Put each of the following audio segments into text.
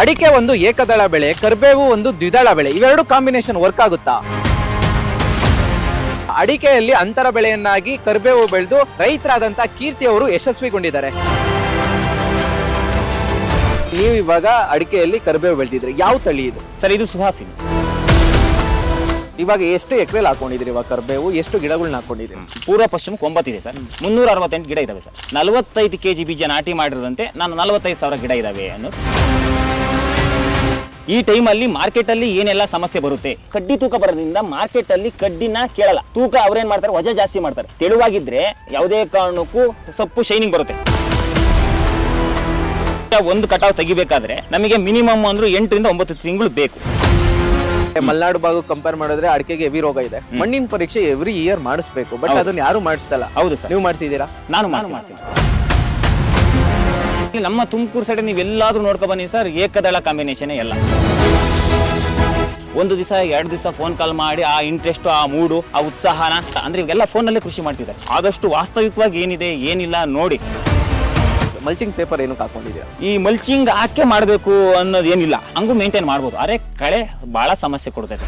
ಅಡಿಕೆ ಒಂದು ಏಕದಳ ಬೆಳೆ, ಕರ್ಬೇವು ಒಂದು ದ್ವಿದಳ ಬೆಳೆ, ಇವೆರಡು ಕಾಂಬಿನೇಷನ್ ವರ್ಕ್ ಆಗುತ್ತಾ? ಅಡಿಕೆಯಲ್ಲಿ ಅಂತರ ಬೆಳೆಯನ್ನಾಗಿ ಕರ್ಬೇವು ಬೆಳೆದು ರೈತರಾದಂತ ಕೀರ್ತಿ ಅವರು ಯಶಸ್ವಿಗೊಂಡಿದ್ದಾರೆ. ನೀವು ಇವಾಗ ಅಡಿಕೆಯಲ್ಲಿ ಕರ್ಬೇವು ಬೆಳೆದಿದ್ರೆ ಯಾವ ತಳಿ ಇದು? ಸರ್, ಇದು ಸುಹಾಸಿನಿ. ಇವಾಗ ಎಷ್ಟು ಎಕರೆಲ್ ಹಾಕೊಂಡಿದ್ರಿ ಇವಾಗ ಕರ್ಬೇವು? ಎಷ್ಟು ಗಿಡಗಳನ್ನ ಹಾಕೊಂಡಿದ್ರಿ ಪೂರ್ವ ಪಶ್ಚಿಮ ಒಂಬತ್ತಿದೆ ಸರ್. ಮುನ್ನೂರ ಅರವತ್ತೆಂಟು ಗಿಡ ಇದಾವೆ ಸರ್. ನಲವತ್ತೈದು ಕೆ ಜಿ ಬೀಜ ನಾಟಿ ಮಾಡಿರೋದಂತೆ ನಾನು ನಲವತ್ತೈದು ಸಾವಿರ ಗಿಡ ಇದಾವೆ ಅನ್ನೋದು. ಈ ಟೈಮಲ್ಲಿ ಮಾರ್ಕೆಟಲ್ಲಿ ಏನೆಲ್ಲ ಸಮಸ್ಯೆ ಬರುತ್ತೆ? ಕಡ್ಡಿ ತೂಕ ಬರೋದ್ರಿಂದ ಮಾರ್ಕೆಟಲ್ಲಿ ಕಡ್ಡಿನ ಕೇಳಲ್ಲ. ತೂಕ ಅವ್ರೇನ್ ಮಾಡ್ತಾರೆ? ವಜಾ ಜಾಸ್ತಿ ಮಾಡ್ತಾರೆ. ತೆಳುವಾಗಿದ್ರೆ ಯಾವುದೇ ಕಾರಣಕ್ಕೂ ಸೊಪ್ಪು ಶೈನಿಂಗ್ ಬರುತ್ತೆ. ಒಂದು ಕಟಾವು ತೆಗಿಬೇಕಾದ್ರೆ ನಮಗೆ ಮಿನಿಮಮ್ ಅಂದ್ರೆ ಎಂಟರಿಂದ ಒಂಬತ್ತು ತಿಂಗಳು ಬೇಕು. ಮಲೆನಾಡು ಭಾಗ ಕಂಪೇರ್ ಮಾಡಿದ್ರೆ ಅಡಿಕೆಗೆ ಹೆವಿ ರೋಗ ಇದೆ. ಮಣ್ಣಿನ ಪರೀಕ್ಷೆ ಎವ್ರಿ ಇಯರ್ ಮಾಡಿಸ್ಬೇಕು ಬಟ್ ಅದನ್ನ ಯಾರು ಮಾಡಿಸ್ತಲ್ಲ. ಹೌದು ಸರ್. ನೀವು ಮಾಡಿಸಿದೀರಾ ನಾನು ಇಲ್ಲಿ ನಮ್ಮ ತುಮಕೂರು ಸೈಡ್ ನೀವೆಲ್ಲಾದ್ರೂ ನೋಡ್ಕೊ ಬನ್ನಿ ಸರ್ ಏಕದಳ ಕಾಂಬಿನೇಷನ್ ಎಲ್ಲ. ಒಂದು ದಿವಸ ಎರಡು ದಿವಸ ಫೋನ್ ಕಾಲ್ ಮಾಡಿ ಆ ಇಂಟ್ರೆಸ್ಟ್ ಆ ಮೂಡು ಆ ಉತ್ಸಾಹನ ಅಂದ್ರೆ ಇವೆಲ್ಲ ಫೋನಲ್ಲೇ ಕೃಷಿ ಮಾಡ್ತಿದ್ದಾರೆ. ಆದಷ್ಟು ವಾಸ್ತವಿಕವಾಗಿ ಏನಿದೆ ಏನಿಲ್ಲ ನೋಡಿ. ಮಲ್ಚಿಂಗ್ ಪೇಪರ್ ಏನಕ್ಕೆ ಹಾಕೊಂಡಿದ್ದೀರಾ? ಈ ಮಲ್ಚಿಂಗ್ ಹಾಕೇ ಮಾಡಬೇಕು ಅನ್ನೋದು ಏನಿಲ್ಲ. ಹಂಗೂ ಮೇಂಟೈನ್ ಮಾಡ್ಬೋದು. ಅರೆ ಕಳೆ ಬಹಳ ಸಮಸ್ಯೆ ಕೊಡ್ತೈತೆ.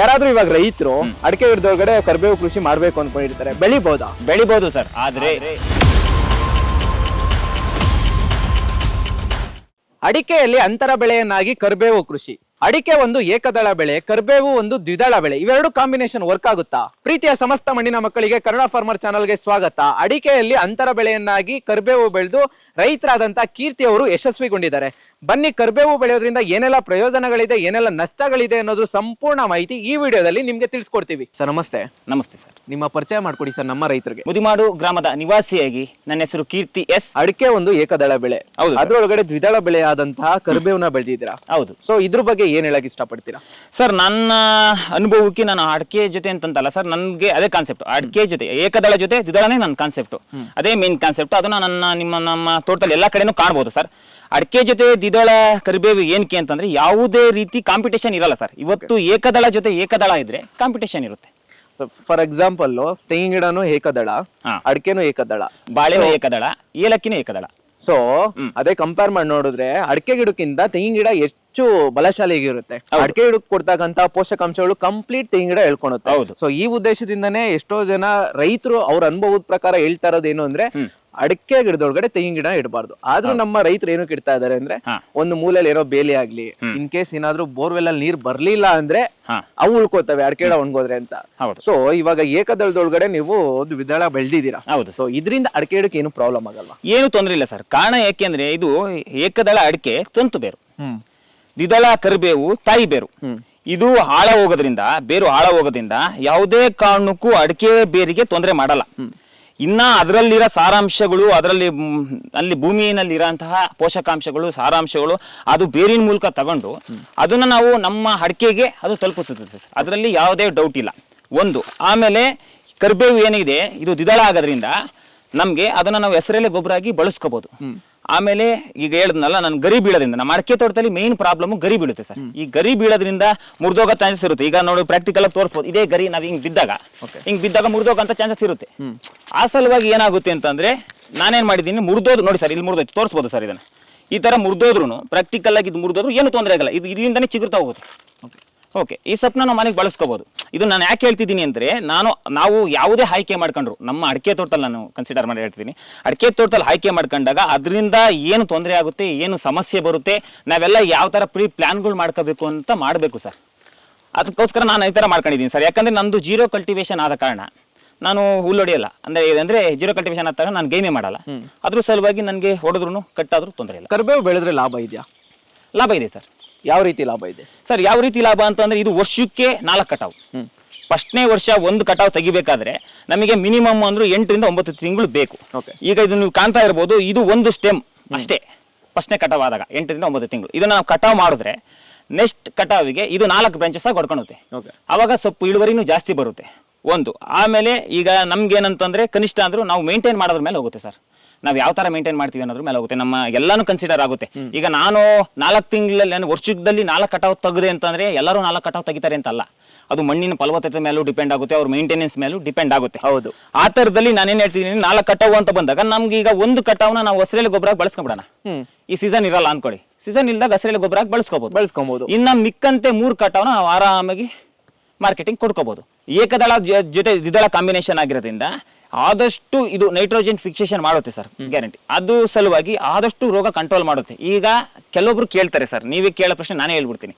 ಯಾರಾದ್ರೂ ಇವಾಗ ರೈತರು ಅಡಿಕೆ ಹಿಡ್ದೊಳಗಡೆ ಕರ್ಬೇವು ಕೃಷಿ ಮಾಡಬೇಕು ಅನ್ಕೊಂಡಿರ್ತಾರೆ. ಬೆಳಿಬಹುದಾ ಬೆಳಿಬೋದು ಸರ್. ಆದ್ರೆ ಅಡಿಕೆಯಲ್ಲಿ ಅಂತರ ಬೆಳೆಯನ್ನಾಗಿ ಕರ್ಬೇವು ಕೃಷಿ. ಅಡಿಕೆ ಒಂದು ಏಕದಳ ಬೆಳೆ ಕರ್ಬೇವು ಒಂದು ದ್ವಿದಳ ಬೆಳೆ ಇವೆರಡು ಕಾಂಬಿನೇಷನ್ ವರ್ಕ್ ಆಗುತ್ತಾ? ಪ್ರೀತಿಯ ಸಮಸ್ತ ಮಣ್ಣಿನ ಮಕ್ಕಳಿಗೆ ಕನ್ನಡ ಫಾರ್ಮರ್ ಚಾನಲ್ಗೆ ಸ್ವಾಗತ. ಅಡಿಕೆಯಲ್ಲಿ ಅಂತರ ಬೆಳೆಯನ್ನಾಗಿ ಕರ್ಬೇವು ಬೆಳೆದು ರೈತರಾದಂತ ಕೀರ್ತಿ ಅವರು ಯಶಸ್ವಿಗೊಂಡಿದ್ದಾರೆ. ಬನ್ನಿ ಕರ್ಬೇವು ಬೆಳೆಯೋದ್ರಿಂದ ಏನೆಲ್ಲ ಪ್ರಯೋಜನಗಳಿದೆ ಏನೆಲ್ಲ ನಷ್ಟಗಳಿದೆ ಅನ್ನೋದು ಸಂಪೂರ್ಣ ಮಾಹಿತಿ ಈ ವಿಡಿಯೋದಲ್ಲಿ ನಿಮ್ಗೆ ತಿಳಿಸ್ಕೊಡ್ತೀವಿ. ಸರ್ ನಮಸ್ತೆ. ನಮಸ್ತೆ ಸರ್. ನಿಮ್ಮ ಪರಿಚಯ ಮಾಡ್ಕೊಡಿ ಸರ್ ನಮ್ಮ ರೈತರಿಗೆ. ಮುದಿಮಾಡು ಗ್ರಾಮದ ನಿವಾಸಿಯಾಗಿ ನನ್ನ ಹೆಸರು ಕೀರ್ತಿ ಎಸ್. ಅಡಿಕೆ ಒಂದು ಏಕದಳ ಬೆಳೆ. ಹೌದು ಅದರೊಳಗಡೆ ದ್ವಿದಳ ಬೆಳೆ ಆದಂತಹ ಕರ್ಬೇವನ್ನ ಬೆಳೆದಿದ್ದೀರಾ? ಹೌದು. ಸೊ ಇದ್ರ ಬಗ್ಗೆ ಏನ್ ಹೇಳಕ್ ಇಷ್ಟಪಡ್ತೀರಾ? ಸರ್ ನನ್ನ ಅನುಭವಕ್ಕೆ ನಾನು ಅಡಿಕೆ ಜೊತೆ ಅಂತಂತಲ್ಲ ಸರ್ ನನಗೆ ಅದೇ ಕಾನ್ಸೆಪ್ಟ್ ಅಡಿಕೆ ಜೊತೆ ಏಕದಳ ಜೊತೆ ದ್ವಿದಳನೇ ನನ್ನ ಕಾನ್ಸೆಪ್ಟ್ ಅದೇ ಮೇನ್ ಕಾನ್ಸೆಪ್ಟ್ ಅದನ್ನ ನನ್ನ ನಿಮ್ಮ ನಮ್ಮ ತೋಟದಲ್ಲಿ ಎಲ್ಲ ಕಡೆನೂ ಕಾಣ್ಬೋದು ಸರ್. ಅಡಿಕೆ ಜೊತೆ ದ್ವಿದಳ ಕರಿಬೇವು ಏನಕ್ಕೆ ಅಂತಂದ್ರೆ ಯಾವುದೇ ರೀತಿ ಕಾಂಪಿಟೇಷನ್ ಇರಲ್ಲ ಸರ್. ಇವತ್ತು ಏಕದಳ ಜೊತೆ ಏಕದಳ ಇದ್ರೆ ಕಾಂಪಿಟೇಷನ್ ಇರುತ್ತೆ. ಫಾರ್ ಎಕ್ಸಾಂಪಲ್ ತೆಂಗಿನ ಗಿಡನು ಏಕದಳ. ಅಡಿಕೆನು ಏಕದಳ. ಬಾಳೆನೂ ಏಕದಳ ಏಲಕ್ಕಿನೂ ಏಕದಳ. ಸೊ ಅದೇ ಕಂಪೇರ್ ಮಾಡಿ ನೋಡಿದ್ರೆ ಅಡಿಕೆ ಗಿಡಕ್ಕಿಂತ ತೆಂಗಿನ ಗಿಡ ಹೆಚ್ಚು ಬಲಶಾಲಿಯಾಗಿರುತ್ತೆ. ಅಡಿಕೆ ಗಿಡಕ್ಕೆ ಕೊಡ್ತಕ್ಕಂತ ಪೋಷಕಾಂಶಗಳು ಕಂಪ್ಲೀಟ್ ತೆಂಗಿನ ಗಿಡ ಹೇಳ್ಕೊಳುತ್ತೆ. ಸೊ ಈ ಉದ್ದೇಶದಿಂದನೇ ಎಷ್ಟೋ ಜನ ರೈತರು ಅವ್ರ ಅನುಭವದ ಪ್ರಕಾರ ಹೇಳ್ತಾ ಇರೋದು ಏನು ಅಂದ್ರೆ ಅಡಿಕೆ ಗಿಡದೊಳಗಡೆ ತೆಂಗಿನ ಗಿಡ ಇಡಬಾರ್ದು. ಆದ್ರೂ ನಮ್ಮ ರೈತರು ಏನಕ್ಕೆ ಇಡ್ತಾ ಇದಾರೆ ಅಂದ್ರೆ ಒಂದು ಮೂಲೆಯಲ್ಲಿ ಏನೋ ಬೇಲಿ ಆಗ್ಲಿ ಇನ್ ಕೇಸ್ ಏನಾದ್ರೂ ಬೋರ್ವೆಲ್ ಅಲ್ಲಿ ನೀರ್ ಬರ್ಲಿಲ್ಲ ಅಂದ್ರೆ. ಅವು ಉಳ್ಕೋತವೆ ಅಡಿಕೆ ಗಿಡ ಒಣಗೋದ್ರೆ ಅಂತ. ಹೌದು. ಸೊ ಇವಾಗ ಏಕದಳದೊಳಗಡೆ ನೀವು ಒಂದು ವಿದಳ ಬೆಳೆದಿದ್ದೀರಾ? ಹೌದು. ಸೊ ಇದರಿಂದ ಅಡಿಕೆ ಗಿಡಕ್ಕೆ ಏನು ಪ್ರಾಬ್ಲಮ್ ಆಗಲ್ಲ ಏನು ತೊಂದರೆ ಇಲ್ಲ ಸರ್. ಕಾರಣ ಯಾಕೆಂದ್ರೆ ಇದು ಏಕದಳ ಅಡಿಕೆ ತಂತು ಬೇರು. ದ್ವಿದಳ ಕರಿಬೇವು ತಾಯಿ ಬೇರು. ಇದು ಹಾಳ ಹೋಗೋದ್ರಿಂದ ಬೇರು ಹಾಳ ಹೋಗೋದ್ರಿಂದ ಯಾವುದೇ ಕಾರಣಕ್ಕೂ ಅಡಿಕೆ ಬೇರಿಗೆ ತೊಂದರೆ ಮಾಡಲ್ಲ. ಇನ್ನ ಅದರಲ್ಲಿರೋ ಸಾರಾಂಶಗಳು, ಅದರಲ್ಲಿ ಅಲ್ಲಿ ಭೂಮಿಯಲ್ಲಿ ಇರೋಂತಹ ಪೋಷಕಾಂಶಗಳು, ಸಾರಾಂಶಗಳು, ಅದು ಬೇರಿನ ಮೂಲಕ ತಗೊಂಡು ಅದನ್ನ ನಾವು ನಮ್ಮ ಅಡಿಕೆಗೆ ಅದು ತಲುಪಿಸುತ್ತದೆ ಅದರಲ್ಲಿ ಯಾವುದೇ ಡೌಟ್ ಇಲ್ಲ. ಒಂದು, ಆಮೇಲೆ ಕರಿಬೇವು ಏನಿದೆ, ಇದು ದ್ವಿದಳ ಆಗೋದ್ರಿಂದ ನಮಗೆ ಅದನ್ನ ನಾವು ಹೆಸರಲ್ಲೇ ಗೊಬ್ಬರ ಆಗಿ ಬಳಸ್ಕೋಬಹುದು ಆಮೇಲೆ ಈಗ ಹೇಳಿದ್ನಲ್ಲ ನಾನು ಗರಿ ಬೀಳೋದ್ರಿಂದ ನಮ್ಮ ಅಡಕೆ ತೋಟದಲ್ಲಿ ಮೇನ್ ಪ್ರಾಬ್ಲಮ್ ಗರಿ ಬೀಳುತ್ತೆ ಸರ್. ಈ ಗರಿ ಬೀಳೋದ್ರಿಂದ ಮುರಿದೋಗೋ ಚಾನ್ಸಸ್ ಇರುತ್ತೆ. ಈಗ ನೋಡಿ ಪ್ರಾಕ್ಟಿಕಲ್ ಆಗಿ ತೋರಿಸ್ಬೋದು. ಇದೇ ಗರಿ ನಾವು ಹಿಂಗ್ ಬಿದ್ದಾಗ ಹಿಂಗ್ ಬಿದ್ದಾಗ ಮುರಿದೋಗಂತ ಚಾನ್ಸಸ್ ಇರುತ್ತೆ. ಆ ಸಲುವಾಗಿ ಏನಾಗುತ್ತೆ ಅಂತಂದ್ರೆ ನಾನೇನ್ ಮಾಡಿದ್ದೀನಿ ಮುರಿದೋದು ನೋಡಿ ಸರ್ ಇಲ್ಲಿ ಮುರಿದೋಯ್ತು ತೋರಿಸ್ಬೋದು ಸರ್ ಇದನ್ನ. ಈ ತರ ಮುರಿದೋದ್ರು ಪ್ರಾಕ್ಟಿಕಲ್ ಆಗಿ ಇದು ಮುರಿದೋದ್ರು ಏನು ತೊಂದರೆ ಆಗಲ್ಲ. ಇದು ಇಲ್ಲಿಂದನೇ ಚಿಗುರ್ತಾ ಹೋಗುತ್ತೆ. ಓಕೆ ಈ ಸೊಪ್ಪನ್ನ ನಾವು ಮನೆಗೆ ಬಳಸ್ಕೋಬಹುದು ಇದು ನಾನು ಯಾಕೆ ಹೇಳ್ತಿದ್ದೀನಿ ಅಂದ್ರೆ ನಾನು ನಾವು ಯಾವುದೇ ಆಯ್ಕೆ ಮಾಡ್ಕೊಂಡ್ರು ನಮ್ಮ ಅಡಿಕೆ ತೋಟದಲ್ಲಿ ನಾನು ಕನ್ಸಿಡರ್ ಮಾಡಿ ಹೇಳ್ತಿದ್ದೀನಿ ಅಡಿಕೆ ತೋಟದಲ್ಲಿ ಆಯ್ಕೆ ಮಾಡ್ಕೊಂಡಾಗ ಅದರಿಂದ ಏನು ತೊಂದರೆ ಆಗುತ್ತೆ ಏನು ಸಮಸ್ಯೆ ಬರುತ್ತೆ ನಾವೆಲ್ಲ ಯಾವ ಥರ ಪ್ರೀ ಪ್ಲಾನ್ಗಳು ಮಾಡ್ಕೋಬೇಕು ಅಂತ ಮಾಡಬೇಕು ಸರ್. ಅದಕ್ಕೋಸ್ಕರ ನಾನು ಈ ಥರ ಮಾಡ್ಕೊಂಡಿದ್ದೀನಿ ಸರ್. ಯಾಕಂದ್ರೆ ನಂದು ಜೀರೋ ಕಲ್ಟಿವೇಶನ್ ಆದ ಕಾರಣ ನಾನು ಹುಲ್ಲೊಡೆಯಲ್ಲ ಅಂದ್ರೆ ಅಂದ್ರೆ ಜೀರೋ ಕಲ್ಟಿವೇಶನ್ ಆದ ನಾನು ಗೇಮೇ ಮಾಡಲ್ಲ. ಅದ್ರ ಸಲುವಾಗಿ ನನಗೆ ಹೊಡೆದ್ರು ಕಟ್ಟಾದ್ರೂ ತೊಂದರೆ ಇಲ್ಲ. ಕರ್ಬೇವು ಬೆಳೆದ್ರೆ ಲಾಭ ಇದೆಯಾ? ಲಾಭ ಇದೆ ಸರ್. ಯಾವ ರೀತಿ ಲಾಭ ಇದೆ? ಸರ್ ಯಾವ ರೀತಿ ಲಾಭ ಅಂತಂದ್ರೆ ಇದು ವರ್ಷಕ್ಕೆ ನಾಲ್ಕು ಕಟಾವು. ಫಸ್ಟ್ನೇ ವರ್ಷ ಒಂದು ಕಟಾವು ತೆಗಿಬೇಕಾದ್ರೆ ನಮಗೆ ಮಿನಿಮಮ್ ಅಂದ್ರೆ ಎಂಟರಿಂದ ಒಂಬತ್ತು ತಿಂಗಳು ಬೇಕು. Okay. ಈಗ ಇದು ನೀವು ಕಾಣ್ತಾ ಇರ್ಬೋದು ಇದು ಒಂದು ಸ್ಟೆಮ್ ಅಷ್ಟೇ. ಫಸ್ಟ್ನೇ ಕಟಾವ್ ಆದಾಗ ಎಂಟರಿಂದ ಒಂಬತ್ತು ತಿಂಗಳು. ಇದನ್ನ ನಾವು ಕಟಾವ್ ಮಾಡಿದ್ರೆ ನೆಕ್ಸ್ಟ್ ಕಟಾವಿಗೆ ಇದು ನಾಲ್ಕು ಬ್ರಾಂಚಸ್ ಆಗಿ ಹೊಡ್ಕೊಳುತ್ತೆ ಓಕೆ. ಅವಾಗ ಸೊಪ್ಪು ಇಳುವರಿನೂ ಜಾಸ್ತಿ ಬರುತ್ತೆ. ಒಂದು ಆಮೇಲೆ ಈಗ ನಮ್ಗೇನಂತಂದ್ರೆ ಕನಿಷ್ಠ ಅಂದ್ರೂ ನಾವು ಮೇಂಟೈನ್ ಮಾಡೋದ್ರ ಮೇಲೆ ಹೋಗುತ್ತೆ ಸರ್. ನಾವು ಯಾವ ತರ ಮೇಂಟೈನ್ ಮಾಡ್ತೀವಿ ಅನ್ನೋದ್ರ ಮೇಲೆ ಹೋಗುತ್ತೆ. ನಮ್ಮ ಎಲ್ಲಾನು ಕನ್ಸಿಡರ್ ಆಗುತ್ತೆ. ಈಗ ನಾನು ನಾಲ್ಕು ತಿಂಗಳಲ್ಲಿ ನಾನು ವರ್ಷದಲ್ಲಿ ನಾಲ್ಕು ಕಟಾವ್ ತೆಗೆದೆ ಅಂತಂದ್ರೆ ಎಲ್ಲರೂ ನಾಲ್ಕು ಕಟಾವ್ ತೆಗಿತಾರೆ ಅಂತಲ್ಲ. ಅದು ಮಣ್ಣಿನ ಫಲವತ್ತತೆ ಮೇಲೂ ಡಿಪೆಂಡ್ ಆಗುತ್ತೆ ಅವ್ರ ಮೇಂಟೆನೆನ್ಸ್ ಮೇಲೂ ಡಿಪೆಂಡ್ ಆಗುತ್ತೆ. ಹೌದು. ಆ ಥರದಲ್ಲಿ ಏನ್ ಹೇಳ್ತೀನಿ ನಾಲ್ಕು ಕಟಾವು ಅಂತ ಬಂದಾಗ ನಮ್ಗೆ ಈಗ ಒಂದು ಕಟಾವ್ನ ನಾವು ಹಸಿರೆಲೆ ಗೊಬ್ಬರ ಬಳಸ್ಕೊಬಿಡೋಣ. ಈ ಸೀಸನ್ ಇರಲ್ಲ ಅನ್ಕೊಳ್ಳಿ. ಸೀಸನ್ ಇಲ್ದಾಗ ಹಸಿರೆಲೆ ಗೊಬ್ಬರ ಬಳಸ್ಕೋಬಹುದು ಬಳಸ್ಕೊಬಹುದು ಇನ್ನ ಮಿಕ್ಕಂತೆ ಮೂರು ಕಟಾವ್ನ ನಾವು ಆರಾಮಾಗಿ ಮಾರ್ಕೆಟಿಂಗ್ ಕೊಡ್ಕೋಬಹುದು ಏಕದಳ ಜೊತೆ ದ್ವಿದಳ ಕಾಂಬಿನೇಷನ್ ಆಗಿರೋದ್ರಿಂದ ಆದಷ್ಟು ಇದು ನೈಟ್ರೋಜನ್ ಫಿಕ್ಸೇಷನ್ ಮಾಡುತ್ತೆ ಸರ್ ಗ್ಯಾರಂಟಿ ಅದು ಸಲುವಾಗಿ ಆದಷ್ಟು ರೋಗ ಕಂಟ್ರೋಲ್ ಮಾಡುತ್ತೆ. ಈಗ ಕೆಲವೊಬ್ರು ಕೇಳ್ತಾರೆ ಸರ್ ನೀವೇ ಕೇಳೋ ಪ್ರಶ್ನೆ ನಾನೇ ಹೇಳ್ಬಿಡ್ತೀನಿ.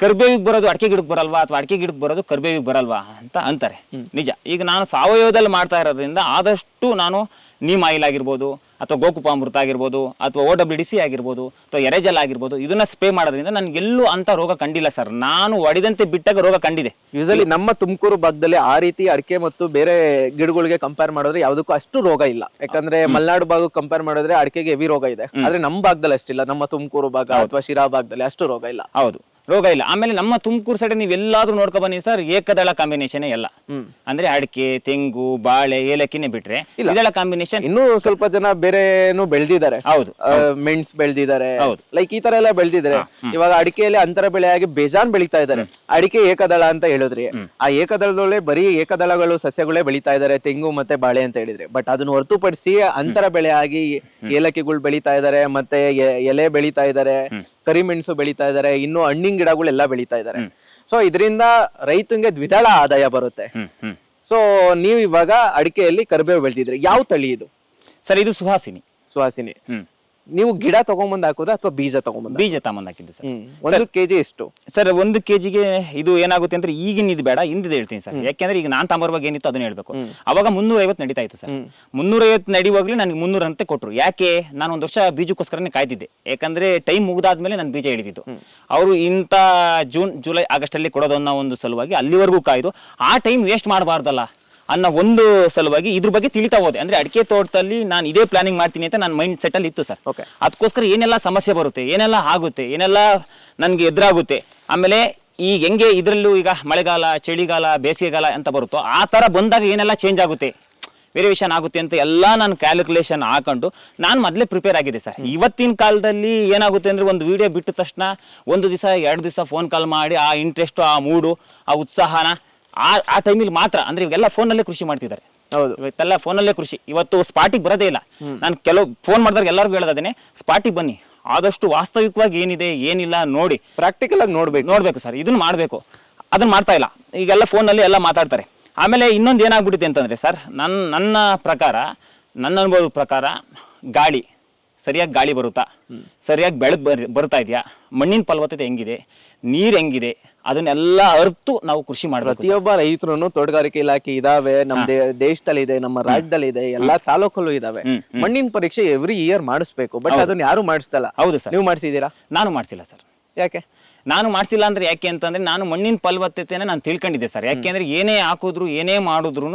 ಕರ್ಬೇವಿಗೆ ಬರೋದು ಅಡಿಕೆ ಗಿಡಕ್ಕೆ ಬರಲ್ವಾ ಅಥವಾ ಅಡಿಕೆ ಗಿಡಕ್ಕೆ ಬರೋದು ಕರ್ಬೇವಿಗೆ ಬರಲ್ವಾ ಅಂತ ಅಂತಾರೆ. ನಿಜ. ಈಗ ನಾನು ಸಾವಯವದಲ್ಲಿ ಮಾಡ್ತಾ ಇರೋದ್ರಿಂದ ಆದಷ್ಟು ನಾನು ನೀಮ್ ಆಯಿಲ್ ಆಗಿರ್ಬೋದು ಅಥವಾ ಗೋಕುಪಾಮೃತ ಆಗಿರ್ಬೋದು ಅಥವಾ ಓ ಡಬ್ಲ್ಯೂ ಡಿ ಸಿ ಆಗಿರ್ಬೋದು ಅಥವಾ ಎರೆಜಲ್ ಆಗಿರ್ಬೋದು ಇದನ್ನ ಸ್ಪ್ರೇ ಮಾಡೋದ್ರಿಂದ ನನಗೆ ಎಲ್ಲೂ ಅಂತ ರೋಗ ಕಂಡಿಲ್ಲ ಸರ್. ನಾನು ಒಡಿದಂತೆ ಬಿಟ್ಟಾಗ ರೋಗ ಕಂಡಿದೆ. ಯೂಸಲಿ ನಮ್ಮ ತುಮಕೂರು ಭಾಗದಲ್ಲಿ ಆ ರೀತಿ ಅಡಿಕೆ ಮತ್ತು ಬೇರೆ ಗಿಡಗಳಿಗೆ ಕಂಪೇರ್ ಮಾಡಿದ್ರೆ ಯಾವುದಕ್ಕೂ ಅಷ್ಟು ರೋಗ ಇಲ್ಲ. ಯಾಕಂದ್ರೆ ಮಲ್ನಾಡು ಭಾಗಕ್ಕೆ ಕಂಪೇರ್ ಮಾಡಿದ್ರೆ ಅಡಿಕೆಗೆ ಹೆವಿ ರೋಗ ಇದೆ. ಆದ್ರೆ ನಮ್ಮ ಭಾಗದಲ್ಲಿ ಅಷ್ಟಿಲ್ಲ. ನಮ್ಮ ತುಮಕೂರು ಭಾಗ ಅಥವಾ ಶಿರಾ ಭಾಗದಲ್ಲಿ ಅಷ್ಟು ರೋಗ ಇಲ್ಲ. ಹೌದು. ರೋಗ ಇಲ್ಲ. ಆಮೇಲೆ ನಮ್ಮ ತುಮಕೂರು ಸೈಡ್ ನೀವು ಎಲ್ಲಾದ್ರೂ ನೋಡ್ಕೊ ಬನ್ನಿ ಸರ್ ಏಕದಳ ಕಾಂಬಿನೇಷನ್ ಎಲ್ಲ. ಅಂದ್ರೆ ಅಡಿಕೆ ತೆಂಗು ಬಾಳೆ ಏಲಕ್ಕಿನೇ ಬಿಟ್ರೆ ಇದಳ ಕಾಂಬಿನೇಷನ್ ಇನ್ನೂ ಸ್ವಲ್ಪ ಜನ ಬೇರೆನು ಬೆಳ್ದಿದ್ದಾರೆ. ಹೌದು. ಮೆಣಸ್ ಬೆಳ್ದಿದ್ದಾರೆ. ಹೌದು. ಲೈಕ್ ಈ ತರ ಎಲ್ಲ ಬೆಳೆದಿದ್ದಾರೆ ಇವಾಗ ಅಡಿಕೆಯಲ್ಲಿ ಅಂತರ ಬೆಳೆಯಾಗಿ ಬೇಜಾನ್ ಬೆಳೀತಾ ಇದ್ದಾರೆ. ಅಡಿಕೆ ಏಕದಳ ಅಂತ ಹೇಳಿದ್ರಿ. ಆ ಏಕದಳದಲ್ಲೇ ಬರೀ ಏಕದಳಗಳು ಸಸ್ಯಗಳೇ ಬೆಳೀತಾ ಇದ್ದಾರೆ. ತೆಂಗು ಮತ್ತೆ ಬಾಳೆ ಅಂತ ಹೇಳಿದ್ರೆ. ಬಟ್ ಅದನ್ನ ಹೊರತುಪಡಿಸಿ ಅಂತರ ಬೆಳೆಯಾಗಿ ಏಲಕ್ಕಿಗಳು ಬೆಳೀತಾ ಇದ್ದಾರೆ. ಮತ್ತೆ ಎಲೆ ಬೆಳೀತಾ ಇದ್ದಾರೆ. ಕರಿಮೆಣಸು ಬೆಳೀತಾ ಇದ್ದಾರೆ ಇನ್ನು ಹಣ್ಣಿನ ಗಿಡಗಳೆಲ್ಲ ಬೆಳೀತಾ ಇದ್ದಾರೆ ಸೊ ಇದರಿಂದ ರೈತಂಗೆ ದ್ವಿದಳ ಆದಾಯ ಬರುತ್ತೆ. ಸೊ ನೀವು ಇವಾಗ ಅಡಿಕೆಯಲ್ಲಿ ಕರಿಬೇವು ಬೆಳೆದಿದ್ರಿ. ಯಾವ ತಳಿ ಇದು? ಸರ್ ಇದು ಸುಹಾಸಿನಿ. ಸುಹಾಸಿನಿ. ಹ್ಮ್. ನೀವು ಗಿಡ ತಗೊಂಬಂದ್ ಹಾಕೋದ ಅಥವಾ ಬೀಜ ತಗೊಂಬಂದ ಬೀಜ ತಗೊಂಡ್ ಹಾಕಿದ್ದು ಸರ್. ಒಂದು ಕೆಜಿ ಎಷ್ಟು? ಸರ್ ಒಂದು ಕೆಜಿಗೆ ಇದು ಏನಾಗುತ್ತೆ ಅಂದ್ರೆ ಈಗಿನ ಇದು ಬೇಡ ಹಿಂದಿದ್ದು ಹೇಳ್ತೀನಿ ಸರ್. ಯಾಕೆಂದ್ರೆ ಈಗ ನಾನ್ ತಗೊಂಬರುವಾಗ ಏನಿತ್ತು ಅದನ್ನ ಹೇಳ್ಬೇಕು. ಅವಾಗ ಮುನ್ನೂರ ಐವತ್ತು ನಡೀತಾ ಇತ್ತು ಸರ್ ಮುನ್ನೂರ ಐವತ್ತು ನಡಿವಾಗ್ಲೂ ನನಗೆ ಮುನ್ನೂರ ಅಂತ ಕೊಟ್ರು. ಯಾಕೆ? ನಾನು ಒಂದು ವರ್ಷ ಬೀಜಕ್ಕೋಸ್ಕರನೇ ಕಾಯ್ದಿದ್ದೆ ಯಾಕಂದ್ರೆ ಟೈಮ್ ಮುಗಿದಾದ್ಮೇಲೆ ನಾನು ಬೀಜ ಹಿಡಿದಿತ್ತು ಅವರು ಇಂಥ ಜೂನ್ ಜುಲೈ ಆಗಸ್ಟ್ ಅಲ್ಲಿ ಕೊಡೋದನ್ನ ಅನ್ನೋ ಒಂದು ಸಲುವಾಗಿ ಅಲ್ಲಿವರೆಗೂ ಕಾಯ್ದು ಆ ಟೈಮ್ ವೇಸ್ಟ್ ಮಾಡಬಾರ್ದಲ್ಲ. ಅನ್ನೋ ಒಂದು ಸಲುವಾಗಿ ಇದ್ರ ಬಗ್ಗೆ ತಿಳಿತಾ ಹೋದೆ. ಅಂದ್ರೆ ಅಡಿಕೆ ತೋಟದಲ್ಲಿ ನಾನು ಇದೇ ಪ್ಲಾನಿಂಗ್ ಮಾಡ್ತೀನಿ ಅಂತ ನನ್ನ ಮೈಂಡ್ ಸೆಟ್ ಅಲ್ಲಿ ಇತ್ತು ಸರ್. ಓಕೆ ಅದಕ್ಕೋಸ್ಕರ ಏನೆಲ್ಲ ಸಮಸ್ಯೆ ಬರುತ್ತೆ ಏನೆಲ್ಲ ಆಗುತ್ತೆ ಏನೆಲ್ಲ ನನಗೆ ಎದುರಾಗುತ್ತೆ ಆಮೇಲೆ ಈಗ ಹೆಂಗೆ ಇದರಲ್ಲೂ ಈಗ ಮಳೆಗಾಲ ಚಳಿಗಾಲ ಬೇಸಿಗೆಗಾಲ ಅಂತ ಬರುತ್ತೋ ಆ ಥರ ಬಂದಾಗ ಏನೆಲ್ಲ ಚೇಂಜ್ ಆಗುತ್ತೆ? ವೇರಿಯೇಷನ್ ಆಗುತ್ತೆ ಅಂತ ಎಲ್ಲ ನಾನು ಕ್ಯಾಲ್ಕುಲೇಷನ್ ಹಾಕೊಂಡು ನಾನು ಮೊದಲೇ ಪ್ರಿಪೇರ್ ಆಗಿದೆ ಸರ್. ಇವತ್ತಿನ ಕಾಲದಲ್ಲಿ ಏನಾಗುತ್ತೆ ಅಂದ್ರೆ ಒಂದು ವಿಡಿಯೋ ಬಿಟ್ಟ ತಕ್ಷಣ ಒಂದು ದಿವಸ ಎರಡು ದಿವಸ ಫೋನ್ ಕಾಲ್ ಮಾಡಿ ಆ ಇಂಟ್ರೆಸ್ಟು ಆ ಮೂಡು ಆ ಉತ್ಸಾಹನ ಆ ಆ ಟೈಮಲ್ಲಿ ಮಾತ್ರ. ಅಂದ್ರೆ ಇವೆಲ್ಲ ಫೋನಲ್ಲೇ ಕೃಷಿ ಮಾಡ್ತಿದ್ದಾರೆ. ಹೌದು. ಇವತ್ತೆಲ್ಲ ಫೋನಲ್ಲೇ ಕೃಷಿ. ಇವತ್ತು ಸ್ಪಾಟಿಗೆ ಬರೋದೇ ಇಲ್ಲ. ನಾನು ಕೆಲವು ಫೋನ್ ಮಾಡಿದಾಗ ಎಲ್ಲರಿಗೂ ಹೇಳೋದೇನೆ ಸ್ಪಾಟಿಗೆ ಬನ್ನಿ. ಆದಷ್ಟು ವಾಸ್ತವಿಕವಾಗಿ ಏನಿದೆ ಏನಿಲ್ಲ ನೋಡಿ. ಪ್ರಾಕ್ಟಿಕಲ್ ಆಗಿ ನೋಡ್ಬೇಕು. ನೋಡ್ಬೇಕು ಸರ್. ಇದನ್ನ ಮಾಡಬೇಕು. ಅದನ್ನ ಮಾಡ್ತಾ ಇಲ್ಲ. ಈಗೆಲ್ಲ ಫೋನಲ್ಲಿ ಎಲ್ಲ ಮಾತಾಡ್ತಾರೆ. ಆಮೇಲೆ ಇನ್ನೊಂದು ಏನಾಗ್ಬಿಟ್ಟಿದೆ ಅಂತಂದ್ರೆ ಸರ್ ನನ್ನ ನನ್ನ ಪ್ರಕಾರ ನನ್ನ ಅನುಭವದ ಪ್ರಕಾರ ಗಾಳಿ ಸರಿಯಾಗಿ ಗಾಳಿ ಬರುತ್ತಾ? ಸರಿಯಾಗಿ ಬೆಳಕು ಬರ್ ಬರ್ತಾ ಇದೆಯಾ? ಮಣ್ಣಿನ ಫಲವತ್ತತೆ ಹೆಂಗಿದೆ? ನೀರು ಹೆಂಗಿದೆ? ಅದನ್ನೆಲ್ಲ ಅರ್ತು ನಾವು ಕೃಷಿ ಮಾಡಬೇಕು ಪ್ರತಿಯೊಬ್ಬ ರೈತರು ತೋಟಗಾರಿಕೆ ಇಲಾಖೆ ಇದಾವೆ ನಮ್ಮ ದೇಶದಲ್ಲಿ ಇದೆ ನಮ್ಮ ರಾಜ್ಯದಲ್ಲಿ ಇದೆ ಎಲ್ಲಾ ತಾಲೂಕಲ್ಲೂ ಇದಾವೆ. ಮಣ್ಣಿನ ಪರೀಕ್ಷೆ ಎವ್ರಿ ಇಯರ್ ಮಾಡಿಸ್ಬೇಕು ಬಟ್ ಅದನ್ನ ಯಾರು ಮಾಡಿಸ್ತಲ್ಲ. ಹೌದು ಸರ್. ನೀವು ಮಾಡಿಸಿದೀರಾ ನಾನು ಮಾಡಿಸಿಲ್ಲ ಸರ್. ಯಾಕೆ? ನಾನು ಮಾಡಿಸಿಲ್ಲ ಅಂದ್ರೆ ಯಾಕೆ ಅಂತಂದ್ರೆ ನಾನು ಮಣ್ಣಿನ ಫಲವತ್ತತೆನ ನಾನು ತಿಳ್ಕೊಂಡಿದ್ದೆ ಸರ್. ಯಾಕೆಂದ್ರೆ ಏನೇ ಹಾಕಿದ್ರು ಏನೇ ಮಾಡಿದ್ರು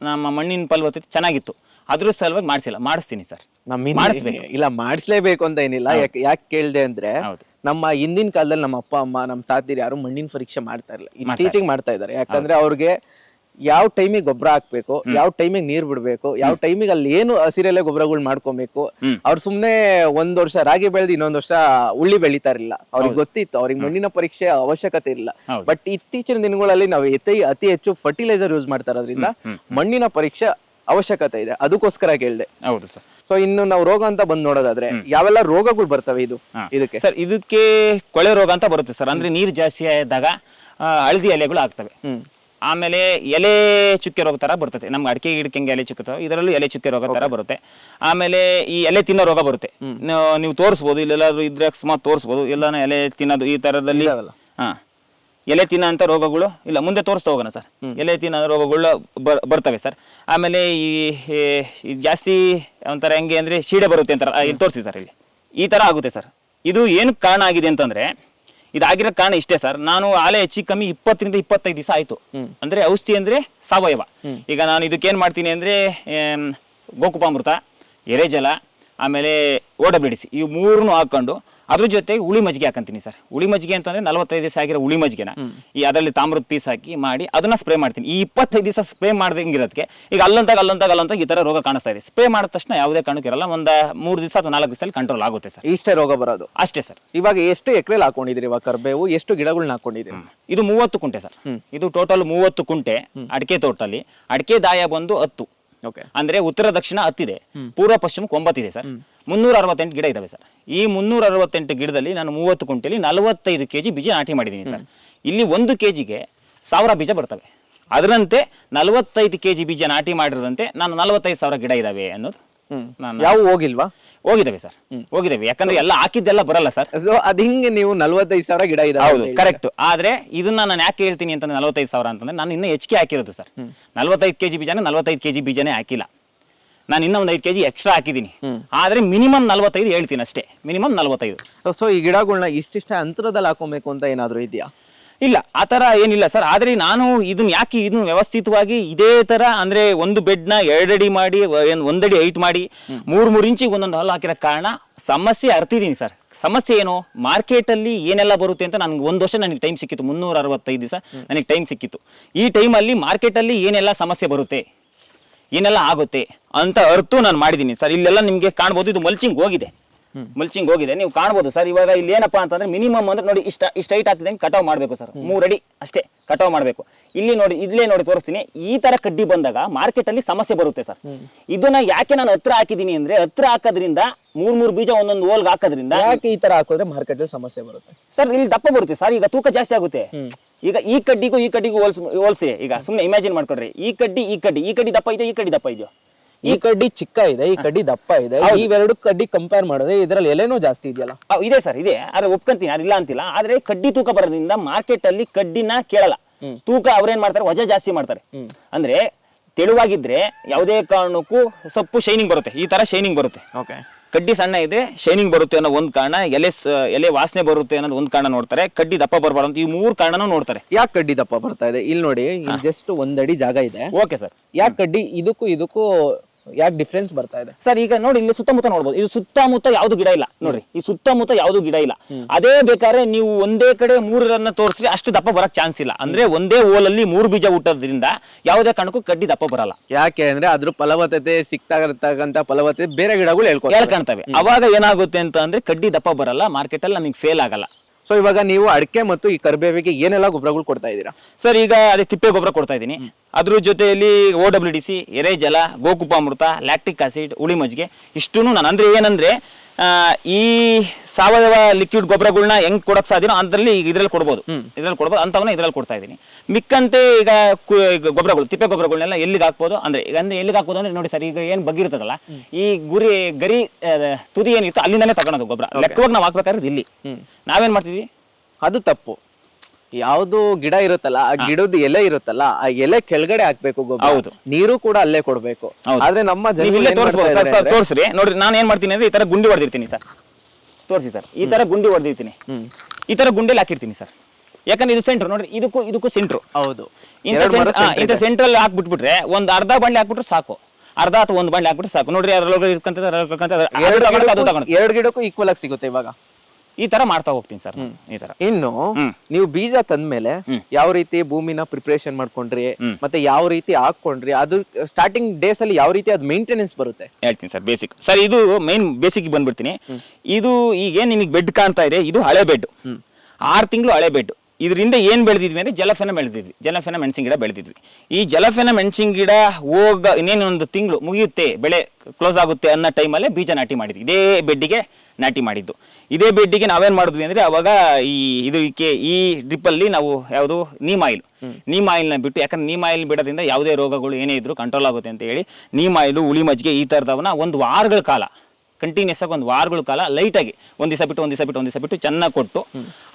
ನಮ್ಮ ಮಣ್ಣಿನ ಫಲವತ್ತತೆ ಚೆನ್ನಾಗಿತ್ತು. ಅದ್ರ ಸಲುವಾಗಿ ಮಾಡಿಸಿಲ್ಲ ಮಾಡಿಸ್ತೀನಿ ಸರ್. ನಮ್ಮ ಮಾಡಿಸ್ಬೇಕು. ಇಲ್ಲ ಮಾಡಿಸ್ಲೇಬೇಕು ಅಂತ ಏನಿಲ್ಲ. ಯಾಕೆ ಯಾಕೆ ಕೇಳ್ದೆ ಅಂದ್ರೆ ಹೌದು. ನಮ್ಮ ಹಿಂದಿನ ಕಾಲದಲ್ಲಿ ನಮ್ಮ ಅಪ್ಪ ಅಮ್ಮ ನಮ್ಮ ತಾತಿರು ಯಾರು ಮಣ್ಣಿನ ಪರೀಕ್ಷೆ ಮಾಡ್ತಾ ಇರಲಿಲ್ಲ. ಇತ್ತೀಚೆಗೆ ಮಾಡ್ತಾ ಇದ್ದಾರೆ ಯಾಕಂದ್ರೆ ಅವ್ರಿಗೆ ಯಾವ ಟೈಮಿಗೆ ಗೊಬ್ಬರ ಹಾಕ್ಬೇಕು ಯಾವ ಟೈಮಿಗೆ ನೀರ್ ಬಿಡ್ಬೇಕು ಯಾವ ಟೈಮಿಗೆ ಅಲ್ಲಿ ಏನು ಹಸಿರೆಲೆ ಗೊಬ್ಬರಗಳು ಮಾಡ್ಕೊಬೇಕು. ಅವ್ರು ಸುಮ್ನೆ ಒಂದ್ ವರ್ಷ ರಾಗಿ ಬೆಳೆದು ಇನ್ನೊಂದ್ ವರ್ಷ ಉಳ್ಳಿ ಬೆಳಿತಾ ಇರಲಿಲ್ಲ. ಅವ್ರಿಗೆ ಗೊತ್ತಿತ್ತು. ಅವ್ರಿಗೆ ಮಣ್ಣಿನ ಪರೀಕ್ಷೆ ಅವಶ್ಯಕತೆ ಇಲ್ಲ. ಬಟ್ ಇತ್ತೀಚಿನ ದಿನಗಳಲ್ಲಿ ನಾವು ಅತಿ ಅತಿ ಹೆಚ್ಚು ಫರ್ಟಿಲೈಸರ್ ಯೂಸ್ ಮಾಡ್ತಾರೋದ್ರಿಂದ ಮಣ್ಣಿನ ಪರೀಕ್ಷೆ ಅವಶ್ಯಕತೆ ಇದೆ. ಅದಕ್ಕೋಸ್ಕರ ಕೇಳಿದೆ. ಹೌದು ಸರ್. ಸೊ ಇನ್ನು ನಾವು ರೋಗ ಅಂತ ಬಂದ್ ನೋಡೋದಾದ್ರೆ ಯಾವೆಲ್ಲ ರೋಗಗಳು ಬರ್ತವೆ ಇದು? ಇದಕ್ಕೆ? ಸರ್ ಇದಕ್ಕೆ ಕೊಳೆ ರೋಗ ಅಂತ ಬರುತ್ತೆ ಸರ್. ಅಂದ್ರೆ ನೀರು ಜಾಸ್ತಿ ಆದಾಗ ಹಳದಿ ಎಲೆಗಳು ಆಗ್ತವೆ. ಆಮೇಲೆ ಎಲೆ ಚುಕ್ಕೆ ರೋಗ ತರ ಬರ್ತದೆ. ನಮ್ಗೆ ಅಡಿಕೆ ಗಿಡಕ್ಕೆ ಎಲೆ ಚುಕ್ಕೆ ಇದರಲ್ಲೂ ಎಲೆ ಚುಕ್ಕೆ ರೋಗ ತರ ಬರುತ್ತೆ. ಆಮೇಲೆ ಈ ಎಲೆ ತಿನ್ನೋ ರೋಗ ಬರುತ್ತೆ. ನೀವು- ತೋರಿಸಬಹುದು ತೋರಿಸ್ಬೋದು ಇಲ್ಲೆಲ್ಲಾದ್ರೂ ಇದ್ರೆ ಅಕಸ್ಮಾತ್ ತೋರಿಸ್ಬೋದು. ಎಲ್ಲಾನು ಎಲೆ ತಿನ್ನೋದು ಈ ತರದಲ್ಲಿ. ಹಾ. ಎಲೆ ಅಂತ ರೋಗಗಳು ಇಲ್ಲ ಮುಂದೆ ತೋರಿಸ್ತಾ ಹೋಗೋಣ ಸರ್. ಎಲೆ ತಿನ್ನೋ ರೋಗಗಳು ಬರ್ ಬರ್ತವೆ ಸರ್. ಆಮೇಲೆ ಈ ಜಾಸ್ತಿ ಒಂಥರ ಹೆಂಗೆ ಅಂದರೆ ಶೀಡೆ ಬರುತ್ತೆ ಅಂತಾರೆ ಇಲ್ಲಿ ತೋರಿಸಿ ಸರ್ ಇಲ್ಲಿ. ಈ ಥರ ಆಗುತ್ತೆ ಸರ್. ಇದು ಏನು ಕಾರಣ ಆಗಿದೆ ಅಂತಂದರೆ ಇದಾಗಿರೋ ಕಾರಣ ಇಷ್ಟೇ ಸರ್. ನಾನು ಆಲೆ ಹೆಚ್ಚಿ ಕಮ್ಮಿ ಇಪ್ಪತ್ತರಿಂದ ಇಪ್ಪತ್ತೈದು ದಿವಸ ಆಯಿತು. ಅಂದರೆ ಔಷಧಿ ಅಂದರೆ ಸಾವಯವ. ಈಗ ನಾನು ಇದಕ್ಕೇನು ಮಾಡ್ತೀನಿ ಅಂದರೆ ಗೋಕುಪಾಮೃತ ಎರೆಜಲ ಆಮೇಲೆ ಓಡಬಿಡಿಸಿ. ಈ ಮೂರನ್ನು ಹಾಕೊಂಡು ಅದ್ರ ಜೊತೆ ಹುಳಿ ಮಜ್ಜಿಗೆ ಹಾಕಂತೀನಿ ಸರ್. ಹುಳಿ ಮಜ್ಜಿಗೆ ಅಂತಂದ್ರೆ ನಲವತ್ತೈದು ದಿವಸ ಆಗಿರೋ ಹುಳಿ ಮಜ್ಜಿಗೆನ. ಈ ಅದರಲ್ಲಿ ತಾಮ್ರದ ಪೀಸ್ ಹಾಕಿ ಮಾಡಿ ಅದನ್ನ ಸ್ಪ್ರೇ ಮಾಡ್ತೀನಿ. ಈ ಇಪ್ಪತ್ತೈದು ದಿವಸ ಸ್ಪ್ರೇ ಮಾಡ್ದಂಗಿರೋದಕ್ಕೆ ಈಗ ಅಲ್ಲಂತಾಗ ಅಲ್ಲಂತಾಗ ಅಲ್ಲಂತಾಗ ಈ ತರ ರೋಗ ಕಾಣಿಸ್ತಾ ಇದೆ. ಸ್ಪ್ರೇ ಮಾಡಿದ ತಕ್ಷಣ ಯಾವುದೇ ಕಾರಣಕ್ಕೆ ಇರಲ್ಲ. ಒಂದು ಮೂರು ದಿವಸ ಅಥವಾ ನಾಲ್ಕು ದಿವಸದಲ್ಲಿ ಕಂಟ್ರೋಲ್ ಆಗುತ್ತೆ ಸರ್. ಇಷ್ಟೇ ರೋಗ ಬರೋದು. ಅಷ್ಟೇ ಸರ್. ಇವಾಗ ಎಷ್ಟು ಎಕ್ರೆಲ್ ಹಾಕೊಂಡಿದ್ರಿ ಇವಾಗ ಕರ್ಬೇವು? ಎಷ್ಟು ಗಿಡಗಳನ್ನ ಹಾಕೊಂಡಿದ್ರಿ ಇದು ಮೂವತ್ತು ಕುಂಟೆ ಸರ್. ಇದು ಟೋಟಲ್ ಮೂವತ್ತು ಕುಂಟೆ ಅಡಿಕೆ ತೋಟಲ್ಲಿ ಅಡಿಕೆ ದಾಯ ಬಂದು ಹತ್ತು. ಅಂದ್ರೆ ಉತ್ತರ ದಕ್ಷಿಣ ಹತ್ತಿದೆ. ಪೂರ್ವ ಪಶ್ಚಿಮ ಒಂಬತ್ತಿದೆ ಸರ್. ಮುನ್ನೂರ ಅರವತ್ತೆಂಟು ಗಿಡ ಇದಾವೆ ಸರ್. ಈ ಮುನ್ನೂರ ಅರವತ್ತೆಂಟು ಗಿಡದಲ್ಲಿ ನಾನು ಮೂವತ್ತು ಕುಂಟೆಲಿ ನಲವತ್ತೈದು ಕೆಜಿ ಬೀಜ ನಾಟಿ ಮಾಡಿದ್ದೀನಿ ಸರ್. ಇಲ್ಲಿ ಒಂದು ಕೆಜಿಗೆ ಸಾವಿರ ಬೀಜ ಬರ್ತವೆ. ಅದರಂತೆ ನಲವತ್ತೈದು ಕೆಜಿ ಬೀಜ ನಾಟಿ ಮಾಡಿರದಂತೆ ನಾನು ನಲವತ್ತೈದು ಸಾವಿರ ಗಿಡ ಇದಾವೆ ಅನ್ನೋದು ನಾನು ಯಾವ ಹೋಗಿಲ್ವಾ? ಹೋಗಿದ್ದಾವೆ ಸರ್. ಹೋಗಿದ್ದೇವೆ. ಯಾಕಂದ್ರೆ ಎಲ್ಲ ಹಾಕಿದ್ದೆಲ್ಲ ಬರಲ್ಲ ಸರ್. ಸೊ ಅದ್ ಹಿಂಗೆ ನೀವು ನಲ್ವತ್ತೈದು ಸಾವಿರ ಗಿಡ ಇದೆ ಹೌದು ಕರೆಕ್ಟ್ ಆದ್ರೆ ಇದನ್ನ ನಾನು ಯಾಕೆ ಹೇಳ್ತೀನಿ ಅಂತಂದ್ರೆ ನಲವತ್ತೈದು ಸಾವಿರ ಅಂತಂದ್ರೆ ನಾನು ಇನ್ನೂ ಹೆಚ್ಚಿಗೆ ಹಾಕಿರೋದು ಸರ್. ನಲವತ್ತೈದು ಕೆಜಿ ಬೀಜನೇ ನಲವತ್ತೈದು ಕೆಜಿ ಬೀಜನೇ ಹಾಕಿಲ್ಲ. ನಾನು ಇನ್ನೂ ಒಂದು ಐದು ಕೆಜಿ ಎಕ್ಸ್ಟ್ರಾ ಹಾಕಿದ್ದೀನಿ. ಆದ್ರೆ ಮಿನಿಮಮ್ ನಲವತ್ತೈದು ಹೇಳ್ತೀನಿ ಅಷ್ಟೇ. ಮಿನಿಮಮ್ ನಲ್ವತ್ತೈದು. ಸೊ ಈ ಗಿಡಗಳನ್ನ ಇಷ್ಟಿಷ್ಟ ಅಂತರದಲ್ಲಿ ಹಾಕೊಬೇಕು ಅಂತ ಏನಾದ್ರು ಇದೆಯಾ? ಇಲ್ಲ ಆ ಥರ ಏನಿಲ್ಲ ಸರ್. ಆದ್ರೆ ನಾನು ಇದನ್ನ ಯಾಕೆ ಇದನ್ನ ವ್ಯವಸ್ಥಿತವಾಗಿ ಇದೇ ತರ ಅಂದ್ರೆ ಒಂದು ಬೆಡ್ನ ಎರಡಡಿ ಮಾಡಿ ಏನು ಒಂದಡಿ ಹೈಟ್ ಮಾಡಿ ಮೂರ್ ಮೂರ್ ಇಂಚಿಗೆ ಒಂದೊಂದು ಹಲ್ಲು ಹಾಕಿರೋ ಕಾರಣ ಸಮಸ್ಯೆ ಅರ್ತಿದ್ದೀನಿ ಸರ್. ಸಮಸ್ಯೆ ಏನು? ಮಾರ್ಕೆಟಲ್ಲಿ ಏನೆಲ್ಲ ಬರುತ್ತೆ ಅಂತ ನನಗೆ ಒಂದು ವರ್ಷ ನನಗೆ ಟೈಮ್ ಸಿಕ್ಕಿತ್ತು. ಮುನ್ನೂರ ಅರವತ್ತೈದು ದಿವಸ ನನಗೆ ಟೈಮ್ ಸಿಕ್ಕಿತ್ತು. ಈ ಟೈಮಲ್ಲಿ ಮಾರ್ಕೆಟಲ್ಲಿ ಏನೆಲ್ಲ ಸಮಸ್ಯೆ ಬರುತ್ತೆ? ಏನೆಲ್ಲ ಆಗುತ್ತೆ? ಅಂತ ಅರ್ತು ನಾನು ಮಾಡಿದ್ದೀನಿ ಸರ್. ಇಲ್ಲೆಲ್ಲ ನಿಮಗೆ ಕಾಣ್ಬೋದು. ಇದು ಮಲ್ಚಿಂಗ್ ಹೋಗಿದೆ. ಮಲ್ಚಿಂಗ್ ಹೋಗಿದೆ. ನೀವು ಕಾಣಬಹುದು ಸರ್ ಇವಾಗ ಇಲ್ಲಿ ಏನಪ್ಪಾ ಅಂತಂದ್ರೆ ಮಿನಿಮಮ್ ಅಂದ್ರೆ ನೋಡಿ ಇಷ್ಟ ಇಷ್ಟ ಹೈಟ್ ಆಗ್ತಿದೆ ಕಟಾವ್ ಮಾಡಬೇಕು ಸರ್. ಮೂರ್ ಅಡಿ ಅಷ್ಟೇ ಕಟಾವ್ ಮಾಡಬೇಕು. ಇಲ್ಲಿ ನೋಡಿ ಇಲ್ಲೇ ನೋಡಿ ತೋರಿಸ್ತೀನಿ ಈ ತರ ಕಡ್ಡಿ ಬಂದಾಗ ಮಾರ್ಕೆಟ್ ಅಲ್ಲಿ ಸಮಸ್ಯೆ ಬರುತ್ತೆ ಸರ್. ಇದನ್ನ ಯಾಕೆ ನಾನು ಹತ್ರ ಹಾಕಿದೀನಿ ಅಂದ್ರೆ ಹತ್ರ ಹಾಕೋದ್ರಿಂದ ಮೂರ್ ಮೂರ್ ಬೀಜ ಒಂದೊಂದು ಹೋಲ್ಗೆ ಹಾಕೋದ್ರಿಂದ ಯಾಕೆ ಈ ತರ ಹಾಕಿದ್ರೆ ಮಾರ್ಕೆಟ್ ಅಲ್ಲಿ ಸಮಸ್ಯೆ ಬರುತ್ತೆ? ಸರ್ ಇಲ್ಲಿ ದಪ್ಪ ಬರುತ್ತೆ ಸರ್ ಈಗ ತೂಕ ಜಾಸ್ತಿ ಆಗುತ್ತೆ. ಈಗ ಈ ಕಡ್ಡಿಗೂ ಈ ಕಡ್ಡಿಗೂ ಹೋಲ್ಸ್ ಹೋಲ್ಸಿ ಈಗ ಸುಮ್ಮನೆ ಇಮ್ಯಾಜಿನ್ ಮಾಡ್ಕೊಡ್ರಿ ಈ ಕಡ್ಡಿ ಈ ಕಡ್ಡಿ ಈ ಕಡ್ಡಿ ದಪ್ಪ ಇದೆ ಈ ಕಡ್ಡಿ ದಪ್ಪ ಇದೆಯೋ? ಈ ಕಡ್ಡಿ ಚಿಕ್ಕ ಇದೆ ಈ ಕಡ್ಡಿ ದಪ್ಪ ಇದೆ ಇವೆರಡು ಕಡ್ಡಿ ಕಂಪೇರ್ ಮಾಡಿದ್ರೆ ಇದ್ರಲ್ಲಿ ಎಲೆನೂ ಜಾಸ್ತಿ ಇದೆಯಲ್ಲ? ಇದೆ ಸರ್ ಇದೆ. ಆದ್ರೆ ಒಪ್ಕೊಂತೀನಿ ಅದಿಲ್ಲ ಅಂತಿಲ್ಲ. ಆದ್ರೆ ಕಡ್ಡಿ ತೂಕ ಬರೋದ್ರಿಂದ ಮಾರ್ಕೆಟ್ ಅಲ್ಲಿ ಕಡ್ಡಿನ ಕೇಳಲ್ಲ. ತೂಕ ಅವ್ರೇನ್ ಮಾಡ್ತಾರೆ? ವಜಾ ಜಾಸ್ತಿ ಮಾಡ್ತಾರೆ. ಅಂದ್ರೆ ತೆಳುವಾಗಿದ್ರೆ ಯಾವುದೇ ಕಾರಣಕ್ಕೂ ಸೊಪ್ಪು ಶೈನಿಂಗ್ ಬರುತ್ತೆ. ಈ ತರ ಶೈನಿಂಗ್ ಬರುತ್ತೆ. ಓಕೆ ಕಡ್ಡಿ ಸಣ್ಣ ಇದೆ ಶೈನಿಂಗ್ ಬರುತ್ತೆ ಅನ್ನೋ ಒಂದು ಕಾರಣ ಎಲೆ ಎಲೆ ವಾಸನೆ ಬರುತ್ತೆ ಅನ್ನೋದು ಒಂದು ಕಾರಣ ನೋಡ್ತಾರೆ. ಕಡ್ಡಿ ದಪ್ಪ ಬರಬಾರ್ದು ಅಂತ ಈ ಮೂರು ಕಾರಣನೂ ನೋಡ್ತಾರೆ. ಯಾಕೆ ಕಡ್ಡಿ ದಪ್ಪ ಬರ್ತಾ ಇದೆ? ಇಲ್ಲಿ ನೋಡಿ ಇಲ್ಲಿ ಜಸ್ಟ್ ಒಂದಡಿ ಜಾಗ ಇದೆ. ಓಕೆ ಸರ್ ಯಾಕೆ ಕಡ್ಡಿ ಇದಕ್ಕೂ ಇದಕ್ಕೂ ಯಾಕೆ ಡಿಫ್ರೆನ್ಸ್ ಬರ್ತಾ ಇದೆ? ಸರ್ ಈಗ ನೋಡಿ ಇಲ್ಲಿ ಸುತ್ತಮುತ್ತ ನೋಡ್ಬೋದು. ಇದು ಸುತ್ತಮುತ್ತ ಯಾವ್ದು ಗಿಡ ಇಲ್ಲ. ನೋಡ್ರಿ ಈ ಸುತ್ತಮುತ್ತ ಯಾವ್ದು ಗಿಡ ಇಲ್ಲ. ಅದೇ ಬೇಕಾದ್ರೆ ನೀವು ಒಂದೇ ಕಡೆ ಮೂರನ್ನ ತೋರಿಸಿ ಅಷ್ಟು ದಪ್ಪ ಬರಕ್ ಚಾನ್ಸ್ ಇಲ್ಲ. ಅಂದ್ರೆ ಒಂದೇ ಓಲಲ್ಲಿ ಮೂರು ಬೀಜ ಹುಟ್ಟೋದ್ರಿಂದ ಯಾವುದೇ ಕಾರಣಕ್ಕೂ ಕಡ್ಡಿ ದಪ್ಪ ಬರಲ್ಲ. ಯಾಕೆ ಅಂದ್ರೆ ಅದ್ರ ಫಲವತ್ತತೆ ಸಿಗ್ತಾ ಇರತಕ್ಕಂತ ಫಲವತ್ತತೆ ಬೇರೆ ಗಿಡಗಳು ಹೇಳ್ಕೊಳ್ತವೆ. ಹೇಳ್ಕಾಣ್ತವೆ ಅವಾಗ ಏನಾಗುತ್ತೆ ಅಂತ ಅಂದ್ರೆ ಕಡ್ಡಿ ದಪ್ಪ ಬರಲ್ಲ ಮಾರ್ಕೆಟ್ ಅಲ್ಲಿ ನಮಗೆ ಫೇಲ್ ಆಗಲ್ಲ. ಸೊ ಇವಾಗ ನೀವು ಅಡಿಕೆ ಮತ್ತು ಈ ಕರ್ಬೇವಿಗೆ ಏನೆಲ್ಲ ಗೊಬ್ಬರಗಳು ಕೊಡ್ತಾ ಇದ್ದೀರಾ? ಸರ್ ಈಗ ಅದೇ ತಿಪ್ಪೆ ಗೊಬ್ಬರ ಕೊಡ್ತಾ ಇದ್ದೀನಿ. ಅದ್ರ ಜೊತೆಯಲ್ಲಿ ಓ ಡಬ್ಲ್ಯೂ ಡಿ ಸಿ ಎರೆ ಜಲ ಗೋಕುಪಾಮೃತ ಲ್ಯಾಕ್ಟಿಕ್ ಆಸಿಡ್ ಉಳಿ ಮಜ್ಜಿಗೆ ಇಷ್ಟೂ ನಾನು ಅಂದ್ರೆ ಏನಂದ್ರೆ ಈ ಸಾವಯವ ಲಿಕ್ವಿಡ್ ಗೊಬ್ಬರಗಳನ್ನ ಹೆಂಗ್ ಕೊಡಕ್ ಸಾಧ್ಯನೋ ಅದರಲ್ಲಿ ಈಗ ಇದ್ರಲ್ಲಿ ಕೊಡ್ಬೋದು. ಇದ್ರಲ್ಲಿ ಕೊಡ್ಬೋದು ಅಂತವನ್ನ ಇದ್ರಲ್ಲಿ ಕೊಡ್ತಾ ಇದ್ದೀನಿ. ಮಿಕ್ಕಂತೆ ಈಗ ಗೊಬ್ಬರಗಳು ತಿಪ್ಪೆ ಗೊಬ್ಬರಗಳನ್ನೆಲ್ಲ ಎಲ್ಲಿಗೆ ಹಾಕ್ಬೋದು? ಅಂದ್ರೆ ಈಗ ಅಂದ್ರೆ ಎಲ್ಲಿಗೆ ಹಾಕ್ಬೋದು ಅಂದ್ರೆ ನೋಡಿ ಸರ್ ಈಗ ಏನ್ ಬಗ್ಗಿರ್ತದಲ್ಲ ಈ ಗುರಿ ಗರಿ ತುದಿ ಏನಿತ್ತು ಅಲ್ಲಿಂದಾನೇ ತಗೊಳೋದು ಗೊಬ್ಬರ. ಲೆಕ್ಕವಾಗಿ ನಾವು ಹಾಕ್ಬೇಕಾದ್ರೆ ಇಲ್ಲಿ. ನಾವೇನ್ ಮಾಡ್ತಿದ್ವಿ? ಅದು ತಪ್ಪು. ಯಾವ್ದು ಗಿಡ ಇರುತ್ತಲ್ಲ ಆ ಗಿಡದ ಎಲೆ ಇರುತ್ತಲ್ಲ ಆ ಎಲೆ ಕೆಳಗಡೆ ಹಾಕ್ಬೇಕು ಗೊಬ್ಬರ ಹೌದು. ನೀರು ಕೂಡ ಅಲ್ಲೇ ಕೊಡ್ಬೇಕು. ಹೌದು. ಆದ್ರೆ ನಮ್ಮ ನೀವು ಜನಗಳು ಇಲ್ಲೇ ಏನ್ ತೋರಿಸ್ಬೋದು ಸರ್ ಸರ್ ತೋರಿಸ್ರಿ. ನೋಡ್ರಿ ನಾನು ಏನ್ ಮಾಡ್ತೀನಿ ಅಂದ್ರೆ ಈ ತರ ಗುಂಡಿ ಹೊಡೆದಿರ್ತೀನಿ ಸರ್. ತೋರಿಸಿ ಸರ್ ಈ ತರ ಗುಂಡಿ ಹೊಡೆದಿರ್ತೀನಿ. ಈ ತರ ಗುಂಡಿಲಿ ಹಾಕಿರ್ತೀನಿ ಸರ್. ಯಾಕಂದ್ರೆ ಇದು ಸೆಂಟ್ರ್ ನೋಡ್ರಿ ಇದಕ್ಕೂ ಇದಕ್ಕೂ ಸೆಂಟ್ರ್. ಹೌದು. ಇಂಥ ಸೆಂಟ್ರ್ ಮರ ಸೆಂಟ್- ಹಾ, center ಇಂಥ ಇದೆ. ಸೆಂಟ್ರಲ್ಲಿ ಹಾಕ್ಬಿಟ್ಬಿಟ್ರೆ ಒಂದ್ ಅರ್ಧ ಬಂಡೆ ಹಾಕ್ಬಿಟ್ರೆ ಸಾಕು. ಅರ್ಧ ಅಥವಾ ಒಂದು ಬಂಡೆ ಹಾಕ್ಬಿಟ್ರೆ ಸಾಕು. ನೋಡ್ರಿ ಅದ್ರೊಳಗೆ ಇರ್ಕಂತ. ಎರಡು ಗಿಡಕ್ಕೂ ಈಕ್ವಲ್ ಆಗಿ ಸಿಗುತ್ತೆ ಇವಾಗ. ಈ ತರ ಮಾಡ್ತಾ ಹೋಗ್ತೀನಿ ಸರ್ ಈ ತರ. ಇನ್ನು ನೀವು ಬೀಜ ತಂದ್ಮೇಲೆ ಯಾವ ರೀತಿ ಭೂಮಿನ ಪ್ರಿಪರೇಷನ್ ಮಾಡ್ಕೊಂಡ್ರಿ ಮತ್ತೆ ಯಾವ ರೀತಿ ಹಾಕೊಂಡ್ರಿ ಅದು ಸ್ಟಾರ್ಟಿಂಗ್ ಡೇಸ್ ಅಲ್ಲಿ ಯಾವ ರೀತಿ ಅದು ಮೇಂಟೆನೆನ್ಸ್ ಬರುತ್ತೆ? ಹೇಳ್ತೀನಿ ಸರ್ ಬೇಸಿಕ್ ಸರ್ ಇದು ಮೇನ್ ಬೇಸಿಕ್ ಬಂದ್ಬಿಡ್ತೀನಿ. ಇದು ಈಗ ನಿಮಗೆ ಬೆಡ್ ಕಾಣ್ತಾ ಇದೆ ಇದು ಹಳೆ ಬೆಡ್. ಆರು ತಿಂಗಳು ಹಳೆ ಬೆಡ್. ಇದರಿಂದ ಏನ್ ಬೆಳೆದಿದ್ವಿ ಅಂದ್ರೆ ಜಲಫೆನ ಬೆಳೆದಿದ್ವಿ ಜಲಫೆನ ಮೆಣಸಿನ ಗಿಡ ಬೆಳೆದಿದ್ವಿ. ಈ ಜಲಫೆನ ಮೆಣಸಿನ ಗಿಡ ಹೋಗ ಇನ್ನೇನು ಒಂದು ತಿಂಗಳು ಮುಗಿಯುತ್ತೆ ಬೆಳೆ ಕ್ಲೋಸ್ ಆಗುತ್ತೆ ಅನ್ನೋ ಟೈಮಲ್ಲೇ ಬೀಜ ನಾಟಿ ಮಾಡಿದ್ವಿ. ಇದೇ ಬೆಡ್ಡಿಗೆ ನಾಟಿ ಮಾಡಿದ್ದು. ಇದೇ ಬೆಡ್ಡಿಗೆ ನಾವೇನ್ ಮಾಡಿದ್ವಿ ಅಂದ್ರೆ ಅವಾಗ ಈ ಇದಕ್ಕೆ ಈ ಡ್ರಿಪ್ಪಲ್ಲಿ ನಾವು ಯಾವುದು ನೀಮ್ ಆಯಿಲ್. ನೀಮ್ ಆಯಿಲ್ನ ಬಿಟ್ಟು ಯಾಕಂದ್ರೆ ನೀಮ್ ಆಯಿಲ್ ಬಿಡೋದ್ರಿಂದ ಯಾವುದೇ ರೋಗಗಳು ಏನೇ ಇದ್ರೂ ಕಂಟ್ರೋಲ್ ಆಗುತ್ತೆ ಅಂತ ಹೇಳಿ ನೀಮ್ ಆಯಿಲು ಉಳಿ ಮಜ್ಜಿಗೆ ಈ ಥರದವನ್ನ ಒಂದು ವಾರಗಳ ಕಾಲ ಕಂಟಿನ್ಯೂಸ್ ಆಗಿ ಒಂದು ವಾರಗಳ ಕಾಲ ಲೈಟಾಗಿ ಒಂದು ದಿವಸ ಬಿಟ್ಟು ಒಂದು ದಿವಸ ಬಿಟ್ಟು ಒಂದು ದಿವಸ ಬಿಟ್ಟು ಚೆನ್ನಾಗಿ ಕೊಟ್ಟು